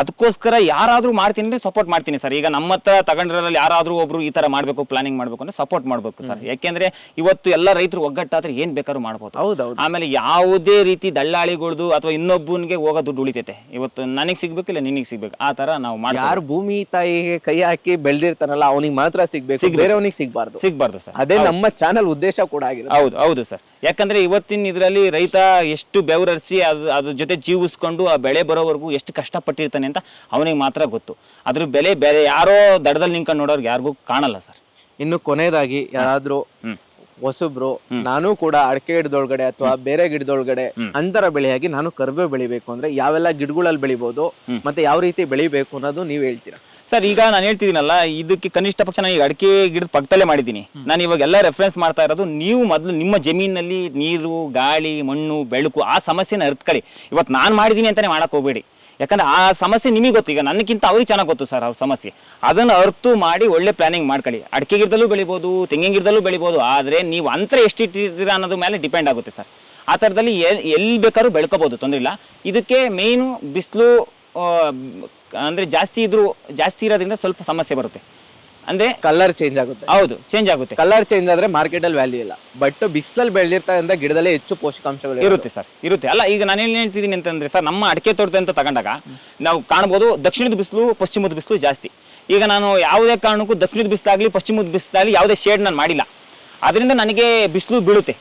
ಅದಕ್ಕೋಸ್ಕರ ಯಾರಾದರೂ ಮಾಡ್ತೀನಿ ಅಂದರೆ ಸಪೋರ್ಟ್ ಮಾಡ್ತೀನಿ ಸರ್. ಈಗ ನಮ್ಮ ಹತ್ರ ತಗೊಂಡಿರೋದ್ರಲ್ಲಿ ಯಾರಾದರೂ ಒಬ್ರು ಈ ತರ ಮಾಡಬೇಕು ಪ್ಲಾನಿಂಗ್ ಮಾಡಬೇಕು ಅಂದ್ರೆ ಸಪೋರ್ಟ್ ಮಾಡಬೇಕು ಸರ್. ಯಾಕೆಂದರೆ ಇವತ್ತು ಎಲ್ಲ ರೈತರು ಒಗ್ಗಟ್ಟಾದ್ರೆ ಏನು ಬೇಕಾದ್ರೂ ಮಾಡ್ಬೋದು. ಹೌದೌದು. ಆಮೇಲೆ ಯಾವುದೇ ರೀತಿ ದಳ್ಳಾಳಿಗಳ್ದು ಅಥವಾ ಇನ್ನೊಬ್ಬನಿಗೆ ಹೋಗೋ ದುಡ್ಡು ಉಳಿತೈತೆ. ಇವತ್ತು ನನಗೆ ಸಿಗಬೇಕು ಇಲ್ಲ ನಿನಗೆ ಸಿಗಬೇಕು. ಆ ತರ ನಾವು ಮಾಡಿ ಯಾರು ಭೂಮಿ ತಾಯಿಗೆ ಕೈ ಹಾಕಿ ಬೆಳೆದಿರ್ತಾರಲ್ಲ ಅವನಿಗೆ ಮಾತ್ರ ಸಿಗ್ಬೇಕು. ಬೇರೆಯವನಿಗೆ ಸಿಗಬಾರ್ದು. ಸಿಗ್ಬಾರ್ದು. ಸರ್. ಅದೇ ನಮ್ಮ ಚಾನಲ್ ಉದ್ದೇಶ ಕೂಡ ಆಗಿದೆ. ಹೌದು ಹೌದು ಸರ್. ಯಾಕಂದ್ರೆ ಇವತ್ತಿನ ಇದರಲ್ಲಿ ರೈತ ಎಷ್ಟು ಬೆವರರಿಸಿ ಅದು ಅದ್ರ ಜೊತೆ ಜೀವಿಸ್ಕೊಂಡು ಆ ಬೆಳೆ ಬರೋವರೆಗೂ ಎಷ್ಟು ಕಷ್ಟಪಟ್ಟಿರ್ತಾನೆ ಅಂತ ಅವನಿಗೆ ಮಾತ್ರ ಗೊತ್ತು. ಅದ್ರ ಬೆಲೆ ಬೇರೆ ಯಾರೋ ದಡದಲ್ಲಿ ನಿಂತ್ಕೊಂಡು ನೋಡೋರ್ಗೆ ಯಾರಿಗೂ ಕಾಣಲ್ಲ ಸರ್. ಇನ್ನು ಕೊನೆಯದಾಗಿ ಯಾರಾದ್ರೂ ಹೊಸಬ್ರು ನಾನು ಕೂಡ ಅಡಕೆ ಗಿಡದೊಳಗಡೆ ಅಥವಾ ಬೇರೆ ಗಿಡದೊಳಗಡೆ ಅಂತರ ಬೆಳೆಯಾಗಿ ನಾನು ಕರ್ಬೇವು ಬೆಳಿಬೇಕು ಅಂದ್ರೆ ಯಾವೆಲ್ಲ ಗಿಡಗಳಲ್ಲಿ ಬೆಳಿಬಹುದು ಮತ್ತೆ ಯಾವ ರೀತಿ ಬೆಳಿಬೇಕು ಅನ್ನೋದು ನೀವ್ ಹೇಳ್ತೀರಾ? ಸರ್ ಈಗ ನಾನು ಹೇಳ್ತಿದ್ದೀನಲ್ಲ ಇದಕ್ಕೆ ಕನಿಷ್ಠ ಪಕ್ಷ ನಾನು ಈಗ ಅಡಿಕೆ ಗಿಡದ ಪಕ್ಕದಲ್ಲೇ ಮಾಡಿದ್ದೀನಿ. ನಾನು ಇವಾಗ ಎಲ್ಲ ರೆಫರೆನ್ಸ್ ಮಾಡ್ತಾ ಇರೋದು ನೀವು ಮೊದಲು ನಿಮ್ಮ ಜಮೀನಿನಲ್ಲಿ ನೀರು ಗಾಳಿ ಮಣ್ಣು ಬೆಳಕು ಆ ಸಮಸ್ಯೆನ ಅರ್ತ್ಕೊಳ್ಳಿ ಇವತ್ತು ನಾನು ಮಾಡಿದ್ದೀನಿ ಅಂತಲೇ ಮಾಡಕ್ಕೆ ಹೋಗ್ಬೇಡಿ. ಯಾಕಂದ್ರೆ ಆ ಸಮಸ್ಯೆ ನಿಮಗೆ ಗೊತ್ತು. ಈಗ ನನಗಿಂತ ಅವ್ರಿಗೆ ಚೆನ್ನಾಗಿ ಗೊತ್ತು ಸರ್ ಅವ್ರ ಸಮಸ್ಯೆ. ಅದನ್ನು ಅರ್ತು ಮಾಡಿ ಒಳ್ಳೆ ಪ್ಲಾನಿಂಗ್ ಮಾಡ್ಕೊಳ್ಳಿ. ಅಡಿಕೆ ಗಿಡದಲ್ಲೂ ಬೆಳಿಬೋದು ತೆಂಗಿನ ಗಿಡದಲ್ಲೂ ಬೆಳಿಬೋದು ಆದರೆ ನೀವು ಅಂತರ ಎಷ್ಟಿಟ್ಟಿದ್ದೀರಾ ಅನ್ನೋದ್ರ ಮೇಲೆ ಡಿಪೆಂಡ್ ಆಗುತ್ತೆ ಸರ್. ಆ ಥರದಲ್ಲಿ ಎಲ್- ಎಲ್ಲಿ ಬೇಕಾದ್ರೂ ಬೆಳ್ಕೋಬೋದು ತೊಂದರೆ ಇಲ್ಲ. ಇದಕ್ಕೆ ಮೇಯ್ನು ಬಿಸಿಲು ಅಂದರೆ ಜಾಸ್ತಿ ಇದ್ರೂ ಜಾಸ್ತಿ ಇರೋದ್ರಿಂದ ಸ್ವಲ್ಪ ಸಮಸ್ಯೆ ಬರುತ್ತೆ. ಅಂದರೆ ಕಲರ್ ಚೇಂಜ್ ಆಗುತ್ತೆ. ಹೌದು ಚೇಂಜ್ ಆಗುತ್ತೆ. ಕಲರ್ ಚೇಂಜ್ ಆದ್ರೆ ಮಾರ್ಕೆಟ್ ಅಲ್ಲಿ ವ್ಯಾಲ್ಯೂ ಇಲ್ಲ. ಬಟ್ ಬಿಸಿಲಲ್ಲಿ ಬೆಳೆದಿರ್ತಕ್ಕಂಥ ಗಿಡದಲ್ಲೇ ಹೆಚ್ಚು ಪೋಷಕಾಂಶಗಳು ಇರುತ್ತೆ. ಇರುತ್ತೆ ಸರ್ ಇರುತ್ತೆ. ಅಲ್ಲ ಈಗ ನಾನು ಏನು ಹೇಳ್ತಿದ್ದೀನಿ ಅಂತಂದ್ರೆ ಸರ್ ನಮ್ಮ ಅಡಿಕೆ ತೋಟದ ಅಂತ ತಗೊಂಡಾಗ ನಾವು ಕಾಣ್ಬೋದು ದಕ್ಷಿಣದ ಬಿಸಿಲು ಪಶ್ಚಿಮದ ಬಿಸಿಲು ಜಾಸ್ತಿ. ಈಗ ನಾನು ಯಾವುದೇ ಕಾರಣಕ್ಕೂ ದಕ್ಷಿಣದ ಬಿಸಿಲಾಗ್ಲಿ ಪಶ್ಚಿಮದ ಬಿಸಿಲಾಗ್ಲಿ ಯಾವುದೇ ಶೇಡ್ ನಾನು ಮಾಡಿಲ್ಲ. ಅದರಿಂದ ನನಗೆ ಬಿಸಿಲು ಬೀಳುತ್ತೆ.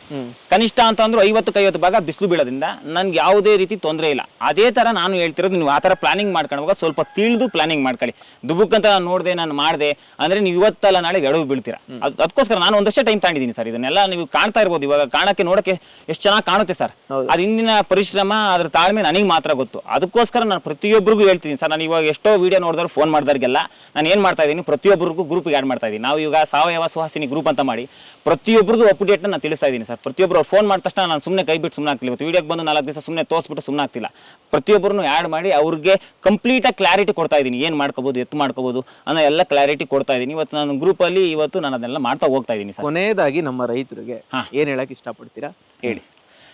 ಕನಿಷ್ಠ ಅಂತ ಅಂದ್ರೆ ಐವತ್ತು ಐವತ್ತು ಭಾಗ ಬಿಸಿಲು ಬೀಳೋದ್ರಿಂದ ನನ್ಗೆ ಯಾವುದೇ ರೀತಿ ತೊಂದರೆ ಇಲ್ಲ. ಅದೇ ತರ ನಾನು ಹೇಳ್ತಿರೋದು ನೀವು ಆ ತರ ಪ್ಲಾನಿಂಗ್ ಮಾಡ್ಕೊಳ್ಳುವಾಗ ಸ್ವಲ್ಪ ತಿಳಿದು ಪ್ಲಾನಿಂಗ್ ಮಾಡ್ಕೊಳ್ಳಿ. ದುಬುಕ್ಕಂತ ನಾನು ನೋಡಿದೆ ನಾನು ಮಾಡಿದೆ ಅಂದ್ರೆ ನೀವು ಇವತ್ತಲ್ಲ ನಾಳೆ ಎಡವು ಬೀಳ್ತೀರಾ. ಅದ್ ಅದಕ್ಕೋಸ್ಕರ ನಾನು ಒಂದಷ್ಟೇ ಟೈಮ್ ತಗೊಂಡಿದ್ದೀನಿ ಸರ್ ಇದನ್ನೆಲ್ಲ ನೀವು ಕಾಣ್ತಾ ಇರ್ಬೋದು ಇವಾಗ. ಕಾಣಕ್ಕೆ ನೋಡಕ್ಕೆ ಎಷ್ಟು ಚೆನ್ನಾಗಿ ಕಾಣುತ್ತೆ ಸರ್. ಅದು ಹಿಂದಿನ ಪರಿಶ್ರಮ ಅದ್ರ ತಾಳ್ಮೆ ನನಗೆ ಮಾತ್ರ ಗೊತ್ತು. ಅದಕ್ಕೋಸ್ಕರ ನಾನು ಪ್ರತಿಯೊಬ್ಬರಿಗೂ ಹೇಳ್ತೀನಿ ಸರ್ ನಾನು ಇವಾಗ ಎಷ್ಟೋ ವಿಡಿಯೋ ನೋಡಿದ್ರೆ ಫೋನ್ ಮಾಡಿದವರಿಗೆಲ್ಲ ನಾನು ಏನು ಮಾಡ್ತಾ ಇದ್ದೀನಿ ಪ್ರತಿಯೊಬ್ಬರಿಗೂ ಗ್ರೂಪ್ ಆ್ಯಡ್ ಮಾಡ್ತಾ ಇದ್ದೀನಿ ನಾವು ಇವಾಗ ಸಾವಯವ ಸುಹಾಸಿನಿ ಗ್ರೂಪ್ ಅಂತ ಮಾಡಿ ಪ್ರತಿಯೊಬ್ಬರದ್ದು ಅಪ್ಡೇಟ್ನ ನಾನು ತಿಳಿಸ್ತಾ ಇದ್ದೀನಿ ಸರ್. ಪ್ರತಿಯೊಬ್ಬರು ಫೋನ್ ಮಾಡಿದ ತಕ್ಷಣ ನಾನು ಸುಮ್ಮನೆ ಕೈ ಬಿಟ್ಟು ಸುಮ್ಮನೆ ಆಗ್ತಿಲ್ಲ. ಇವತ್ತು ವೀಡಿಯೋಗೆ ಬಂದು ನಾಲ್ಕು ದಿವಸ ಸುಮ್ಮನೆ ತೋರಿಸ್ಬಿಟ್ಟು ಸುಮ್ಮನೆ ಆಗ್ತಿಲ್ಲ. ಪ್ರತಿಯೊಬ್ಬರನ್ನು ಆ್ಯಡ್ ಮಾಡಿ ಅವ್ರಿಗೆ ಕಂಪ್ಲೀಟಾಗಿ ಕ್ಲಾರಿಟಿ ಕೊಡ್ತಾ ಇದ್ದೀನಿ. ಏನು ಮಾಡ್ಕೋಬೋದು ಎತ್ತು ಮಾಡ್ಕೋಬೋದು ಅನ್ನೋ ಎಲ್ಲ ಕ್ಲಾರಿಟಿ ಕೊಡ್ತಾ ಇದ್ದೀನಿ. ಇವತ್ತು ನಾನು ಗ್ರೂಪಲ್ಲಿ ಇವತ್ತು ನಾನು ಅದನ್ನೆಲ್ಲ ಮಾಡ್ತಾ ಹೋಗ್ತಾ ಇದ್ದೀನಿ ಸರ್. ಕೊನೆಯದಾಗಿ ನಮ್ಮ ರೈತರಿಗೆ ಏನು ಹೇಳೋಕ್ಕೆ ಹೇಳಕ್ ಇಷ್ಟಪಡ್ತೀರಾ? ಹೇಳಿ.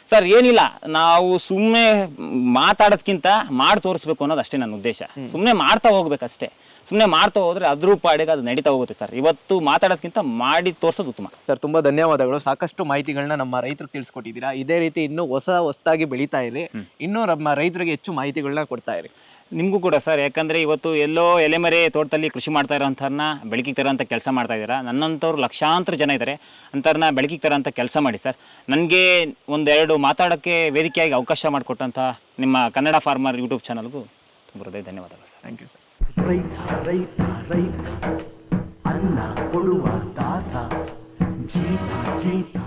ಸರ್ ಏನಿಲ್ಲ. ನಾವು ಸುಮ್ಮನೆ ಮಾತಾಡೋದ್ಕಿಂತ ಮಾಡಿ ತೋರಿಸ್ಬೇಕು ಅನ್ನೋದು ಅಷ್ಟೇ ನನ್ನ ಉದ್ದೇಶ. ಸುಮ್ಮನೆ ಮಾಡ್ತಾ ಹೋಗ್ಬೇಕಷ್ಟೇ. ಸುಮ್ಮನೆ ಮಾಡ್ತಾ ಹೋದ್ರೆ ಅದ್ರ ಪಾಡಿಗೆ ಅದು ನಡೀತಾ ಹೋಗುತ್ತೆ ಸರ್. ಇವತ್ತು ಮಾತಾಡೋದ್ಕಿಂತ ಮಾಡಿ ತೋರಿಸೋದು ಉತ್ತಮ. ಸರ್ ತುಂಬಾ ಧನ್ಯವಾದಗಳು. ಸಾಕಷ್ಟು ಮಾಹಿತಿಗಳನ್ನ ನಮ್ಮ ರೈತರು ತಿಳಿಸ್ಕೊಟ್ಟಿದ್ದೀರಾ. ಇದೇ ರೀತಿ ಇನ್ನೂ ಹೊಸ ಹೊಸದಾಗಿ ಬೆಳೀತಾ ಇರಿ. ಇನ್ನೂ ನಮ್ಮ ರೈತರಿಗೆ ಹೆಚ್ಚು ಮಾಹಿತಿಗಳನ್ನ ಕೊಡ್ತಾ ಇರಿ. ನಿಮಗೂ ಕೂಡ ಸರ್, ಯಾಕಂದರೆ ಇವತ್ತು ಎಲ್ಲೋ ಎಲೆಮರೆ ತೋಟದಲ್ಲಿ ಕೃಷಿ ಮಾಡ್ತಾ ಇರೋಂಥವ್ರನ್ನ ಬೆಳಕಿಗೆ ತರೋಂಥ ಕೆಲಸ ಮಾಡ್ತಾ ಇದ್ದೀರಾ? ನನ್ನಂಥವ್ರು ಲಕ್ಷಾಂತರ ಜನ ಇದ್ದಾರೆ, ಅಂಥವ್ರನ್ನ ಬೆಳಕಿಗೆ ತರೋಂಥ ಕೆಲಸ ಮಾಡಿ ಸರ್. ನನಗೆ ಒಂದೆರಡು ಮಾತಾಡೋಕ್ಕೆ ವೇದಿಕೆಯಾಗಿ ಅವಕಾಶ ಮಾಡಿಕೊಟ್ಟಂಥ ನಿಮ್ಮ ಕನ್ನಡ ಫಾರ್ಮರ್ ಯೂಟ್ಯೂಬ್ ಚಾನಲ್ಗೂ ತುಂಬ ಹೃದಯ ಧನ್ಯವಾದಗಳು ಸರ್. ಥ್ಯಾಂಕ್ ಯು ಸರ್ ರೈತ ರೈತ ರೈತ, ಅನ್ನ ಕೊಡುವ ದಾತ ಜೀತ ಜೀತ